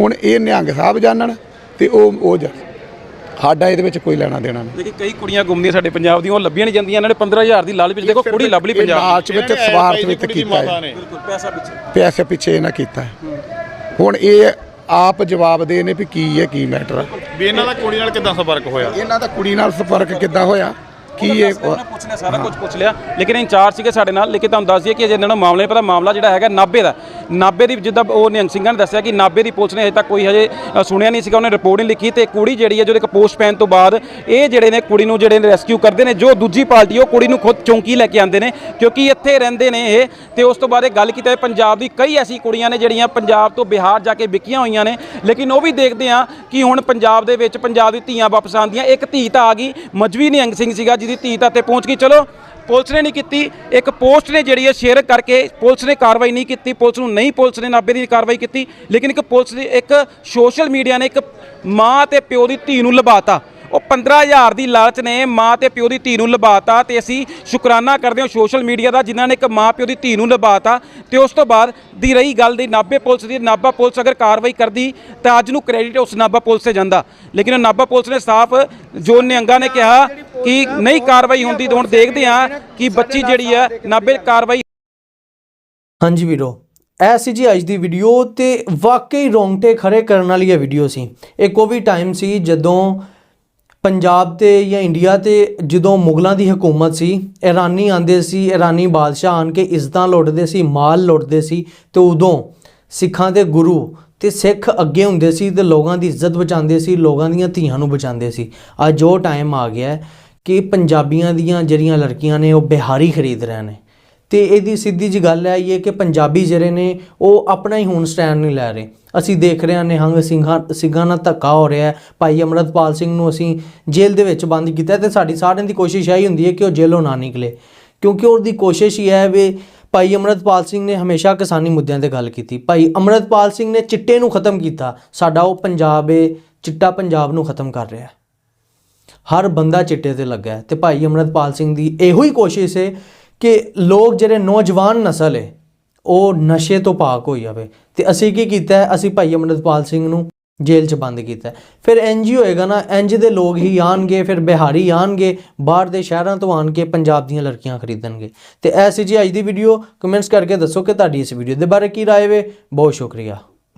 S13: ਹੁਣ ਇਹ ਨਿਹੰਗ ਸਾਹਿਬ ਜਾਣਨ ਤੇ ਉਹ ਉਹ ਜਾ ਸਾਡਾ ਇਹਦੇ ਵਿੱਚ ਕੋਈ ਲੈਣਾ ਦੇਣਾ ਨਹੀਂ।
S2: ਲੇਕਿਨ ਕਈ ਕੁੜੀਆਂ ਗੁੰਮਦੀਆਂ ਸਾਡੇ ਪੰਜਾਬ ਦੀਆਂ ਉਹ ਲੱਭੀਆਂ ਨਹੀਂ ਜਾਂਦੀਆਂ। ਇਹਨਾਂ ਨੇ 15000 ਦੀ ਲਾਲਚ ਵਿੱਚ ਦੇਖੋ ਕੁੜੀ ਲੱਭ ਲਈ ਪੰਜਾਬ।
S13: ਲਾਲਚ ਵਿੱਚ ਸਵਾਰਥ ਵਿੱਚ ਕੀਤਾ ਹੈ।
S2: ਬਿਲਕੁਲ ਪੈਸਾ ਪਿੱਛੇ।
S13: ਪੈਸੇ ਪਿੱਛੇ ਇਹਨਾਂ ਕੀਤਾ ਹੈ। ਹੁਣ ਇਹ ਆਪ ਜਵਾਬ ਦੇ ਨੇ ਵੀ ਕੀ ਹੈ ਕੀ ਮੈਟਰ ਹੈ।
S12: ਵੀ ਇਹਨਾਂ ਦਾ ਕੁੜੀ ਨਾਲ ਕਿਦਾਂ ਸੰਪਰਕ ਹੋਇਆ?
S13: ਇਹਨਾਂ ਦਾ ਕੁੜੀ ਨਾਲ ਸੰਪਰਕ ਕਿੱਦਾਂ ਹੋਇਆ? ਕੀ ਇਹ
S2: ਪੁੱਛ ਲਿਆ ਸਾਰਾ ਕੁਝ ਪੁੱਛ ਲਿਆ। ਲੇਕਿਨ ਇੰਚਾਰਜ ਸੀਗੇ ਸਾਡੇ ਨਾਲ ਲੇਕਿਨ ਤੁਹਾਨੂੰ ਦੱਸ ਦਈਏ ਕਿ ਅਜੇ ਇਹਨਾਂ ਨੂੰ ਮਾਮਲੇ ਪਤਾ ਮਾਮਲਾ ਜਿਹੜਾ ਹੈਗਾ ਨਾਬੇ ਦਾ। ਨਾਬੇ ਦੀ ਜਿੱਦਾਂ ਉਹ ਨਿਹੰਗ ਸਿੰਘਾਂ ਨੇ ਦੱਸਿਆ ਕਿ ਨਾਬੇ ਦੀ ਪੁਲਿਸ ਨੇ ਅਜੇ ਤੱਕ ਕੋਈ ਹਜੇ ਸੁਣਿਆ ਨਹੀਂ ਸੀਗਾ ਉਹਨੇ ਰਿਪੋਰਟ ਨਹੀਂ ਲਿਖੀ ਤੇ ਕੁੜੀ ਜਿਹੜੀ ਹੈ ਜਦੋਂ ਇੱਕ ਪੋਸਟ ਪੈਣ ਤੋਂ ਬਾਅਦ ਇਹ ਜਿਹੜੇ ਨੇ ਕੁੜੀ ਨੂੰ ਜਿਹੜੇ ਨੇ ਰੈਸਕਿਊ ਕਰਦੇ ਨੇ ਜੋ ਦੂਜੀ ਪਾਰਟੀ ਉਹ ਕੁੜੀ ਨੂੰ ਖੁਦ ਚੌਂਕੀ ਲੈ ਕੇ ਆਉਂਦੇ ਨੇ ਕਿਉਂਕਿ ਇੱਥੇ ਰਹਿੰਦੇ ਨੇ ਇਹ। ਤੇ ਉਸ ਤੋਂ ਬਾਅਦ ਇਹ ਗੱਲ ਕੀਤੀ ਪੰਜਾਬ ਦੀ ਕਈ ਐਸੀ ਕੁੜੀਆਂ ਨੇ ਜਿਹੜੀਆਂ ਪੰਜਾਬ ਤੋਂ ਬਿਹਾਰ ਜਾ ਕੇ ਵਿਕੀਆਂ ਹੋਈਆਂ ਨੇ ਲੇਕਿਨ ਉਹ ਵੀ ਦੇਖਦੇ ਆ ਕਿ ਹੁਣ ਪੰਜਾਬ ਦੇ ਵਿੱਚ ਪੰਜਾਬ ਦੀ ਧੀਆਂ ਵਾਪਸ ਆਉਂਦੀਆਂ। ਇੱਕ ਧੀ ਤਾਂ ਆ ਗਈ ਮਜਵੀ ਨਿਹੰਗ ਸਿੰਘ ਸੀਗਾ ਜਿਹਦੀ ਧੀ ਤਾਂ ਤੇ ਪਹੁੰਚ ਗਈ। ਚਲੋ, ਪੁਲਿਸ ਨੇ ਨਹੀਂ ਕੀਤੀ। ਇੱਕ ਪੋਸਟ ਨੇ ਜਿਹੜੀ ਹੈ ਸ਼ੇਅਰ ਕਰਕੇ ਪੁਲਿਸ ਨੇ ਕਾਰਵਾਈ ਨਹੀਂ ਕੀਤੀ। ਪੁਲਿਸ ਨੂੰ ਨਹੀਂ ਪੁਲਿਸ ਨੇ ਨਾਬੇ ਦੀ ਕਾਰਵਾਈ ਕੀਤੀ। ਲੇਕਿਨ ਇੱਕ ਪੁਲਿਸ ਦੀ ਇੱਕ ਸੋਸ਼ਲ ਮੀਡੀਆ ਨੇ ਇੱਕ ਮਾਂ ਤੇ ਪਿਓ ਦੀ ਧੀ ਨੂੰ ਲਬਾਤਾ ਉਹ 15000 ਦੀ ਲਾਲਚ ਨੇ ਮਾਂ ਤੇ ਪਿਓ ਦੀ ਧੀ ਨੂੰ ਲਬਾਤਾ ਤੇ ਅਸੀਂ ਸ਼ੁਕਰਾਨਾ ਕਰਦੇ ਹਾਂ ਸੋਸ਼ਲ ਮੀਡੀਆ ਦਾ ਜਿਨ੍ਹਾਂ ਨੇ ਇੱਕ ਮਾਂ ਪਿਓ ਦੀ ਧੀ ਨੂੰ ਲਬਾਤਾ ਤੇ ਉਸ ਤੋਂ ਬਾਅਦ ਦੀ ਰਹੀ ਗੱਲ ਦੀ ਨਾਭੇ ਪੁਲਿਸ ਦੀ, ਨਾਭਾ ਪੁਲਿਸ ਅਗਰ ਕਾਰਵਾਈ ਕਰਦੀ ਤਾਂ ਅੱਜ ਨੂੰ ਕ੍ਰੈਡਿਟ ਉਸ ਨਾਭਾ ਪੁਲਿਸ ਤੇ ਜਾਂਦਾ। ਲੇਕਿਨ ਉਹ ਨਾਭਾ ਪੁਲਿਸ ਨੇ ਸਾਫ਼ ਜੋ ਨਿਹੰਗਾਂ ਨੇ ਕਿਹਾ ਕਿ ਨਹੀਂ ਕਾਰਵਾਈ ਹੁੰਦੀ ਤਾਂ ਹੁਣ ਦੇਖਦੇ ਹਾਂ ਕਿ ਬੱਚੀ ਜਿਹੜੀ ਹੈ ਨਾਭੇ ਕਾਰਵਾਈ
S4: ਹਾਂਜੀ ਵੀਰੋ, ਇਹ ਸੀ ਜੀ ਅੱਜ ਦੀ ਵੀਡੀਓ ਤੇ ਵਾਕਈ ਰੋਂਗਟੇ ਖੜੇ ਕਰਨ ਵਾਲੀ ਇਹ ਵੀਡੀਓ ਸੀ। ਇਹ ਕੋਵਿਡ ਟਾਈਮ ਸੀ ਜਦੋਂ ਪੰਜਾਬ ਤੇ ਜਾਂ ਇੰਡੀਆ ਤੇ ਜਦੋਂ ਮੁਗਲਾਂ ਦੀ ਹਕੂਮਤ ਸੀ, ਇਰਾਨੀ ਆਂਦੇ ਸੀ, ਇਰਾਨੀ ਬਾਦਸ਼ਾਹ ਆਣ ਕੇ ਇੱਜ਼ਤਾਂ ਲੁੱਟਦੇ ਸੀ, ਮਾਲ ਲੁੱਟਦੇ ਸੀ ਤੇ ਉਦੋਂ ਸਿੱਖਾਂ ਦੇ ਗੁਰੂ ਤੇ ਸਿੱਖ ਅੱਗੇ ਹੁੰਦੇ ਸੀ ਤੇ ਲੋਕਾਂ ਦੀ ਇੱਜ਼ਤ ਬਚਾਉਂਦੇ ਸੀ, ਲੋਕਾਂ ਦੀਆਂ ਧੀਆਂ ਨੂੰ ਬਚਾਉਂਦੇ ਸੀ। ਅੱਜ ਉਹ ਟਾਈਮ ਆ ਗਿਆ ਕਿ ਪੰਜਾਬੀਆਂ ਦੀਆਂ ਜਿਹੜੀਆਂ ਲੜਕੀਆਂ ਨੇ, ਉਹ ਬਿਹਾਰੀ ਖਰੀਦ ਰਹੇ ਨੇ। ਤੇ ਇਹਦੀ ਸਿੱਧੀ ਜੀ ਗੱਲ ਹੈ ਇਹ ਕਿ ਪੰਜਾਬੀ ਜਿਹੜੇ ਨੇ, ਉਹ ਆਪਣਾ ਹੀ ਹੁਣ ਸਟੈਂਡ ਨਹੀਂ ਲੈ ਰਹੇ। ਅਸੀਂ ਦੇਖ ਰਹੇ ਹਾਂ ਨਿਹੰਗ ਸਿੰਘਾਂ ਸਿੰਘਾਂ ਨਾਲ ਧੱਕਾ ਹੋ ਰਿਹਾ ਹੈ। ਭਾਈ ਅਮਰਤਪਾਲ ਸਿੰਘ ਨੂੰ ਅਸੀਂ ਜੇਲ੍ਹ ਦੇ ਵਿੱਚ ਬੰਦ ਕੀਤਾ ਹੈ ਤੇ ਸਾਡੀ ਸਾਰਿਆਂ ਦੀ ਕੋਸ਼ਿਸ਼ ਇਹੀ ਹੁੰਦੀ ਹੈ ਕਿ ਉਹ ਜੇਲ੍ਹੋਂ ਨਾ ਨਿਕਲੇ। ਕਿਉਂਕਿ ਉਹਦੀ ਕੋਸ਼ਿਸ਼ ਹੀ ਹੈ ਵੀ ਭਾਈ ਅਮਰਤਪਾਲ ਸਿੰਘ ਨੇ ਹਮੇਸ਼ਾ ਕਿਸਾਨੀ ਮੁੱਦਿਆਂ ਤੇ ਗੱਲ ਕੀਤੀ। ਭਾਈ ਅਮਰਤਪਾਲ ਸਿੰਘ ਨੇ ਚਿੱਟੇ ਨੂੰ ਖਤਮ ਕੀਤਾ। ਸਾਡਾ ਉਹ ਪੰਜਾਬ ਏ, ਚਿੱਟਾ ਪੰਜਾਬ ਨੂੰ ਖਤਮ ਕਰ ਰਿਹਾ ਹਰ ਬੰਦਾ ਚਿੱਟੇ ਤੇ ਲੱਗਾ ਹੈ ਤੇ ਭਾਈ ਅਮਰਤਪਾਲ ਸਿੰਘ ਦੀ ਇਹੋ ਹੀ ਕੋਸ਼ਿਸ਼ ਹੈ ਕਿ ਲੋਕ ਜਿਹੜੇ ਨੌਜਵਾਨ ਨਸਲ ਹੈ ਉਹ ਨਸ਼ੇ ਤੋਂ ਪਾਕ ਹੋ ਜਾਵੇ। ਤੇ ਅਸੀਂ ਕੀ ਕੀਤਾ ਅਸੀਂ ਭਾਈ ਅਮਰਤਪਾਲ ਸਿੰਘ ਨੂੰ ਜੇਲ੍ਹ 'ਚ ਬੰਦ ਕੀਤਾ ਹੈ। ਫਿਰ ਇੰਜ ਹੀ ਹੋਏਗਾ ਨਾ ਇੰਜ ਦੇ ਲੋਕ ਹੀ ਆਣਗੇ, ਫਿਰ ਬਿਹਾਰੀ ਆਣਗੇ, ਬਾਹਰ ਦੇ ਸ਼ਹਿਰਾਂ ਤੋਂ ਆਣ ਕੇ ਪੰਜਾਬ ਦੀਆਂ ਲੜਕੀਆਂ ਖਰੀਦਣਗੇ। ਤੇ ਐਸੀ ਜੀ ਅੱਜ ਦੀ ਵੀਡੀਓ ਕਮੈਂਟਸ ਕਰਕੇ ਦੱਸੋ ਕਿ ਤੁਹਾਡੀ ਇਸ ਵੀਡੀਓ ਦੇ ਬਾਰੇ ਕੀ ਰਾਏ ਵੇ। ਬਹੁਤ ਸ਼ੁਕਰੀਆ।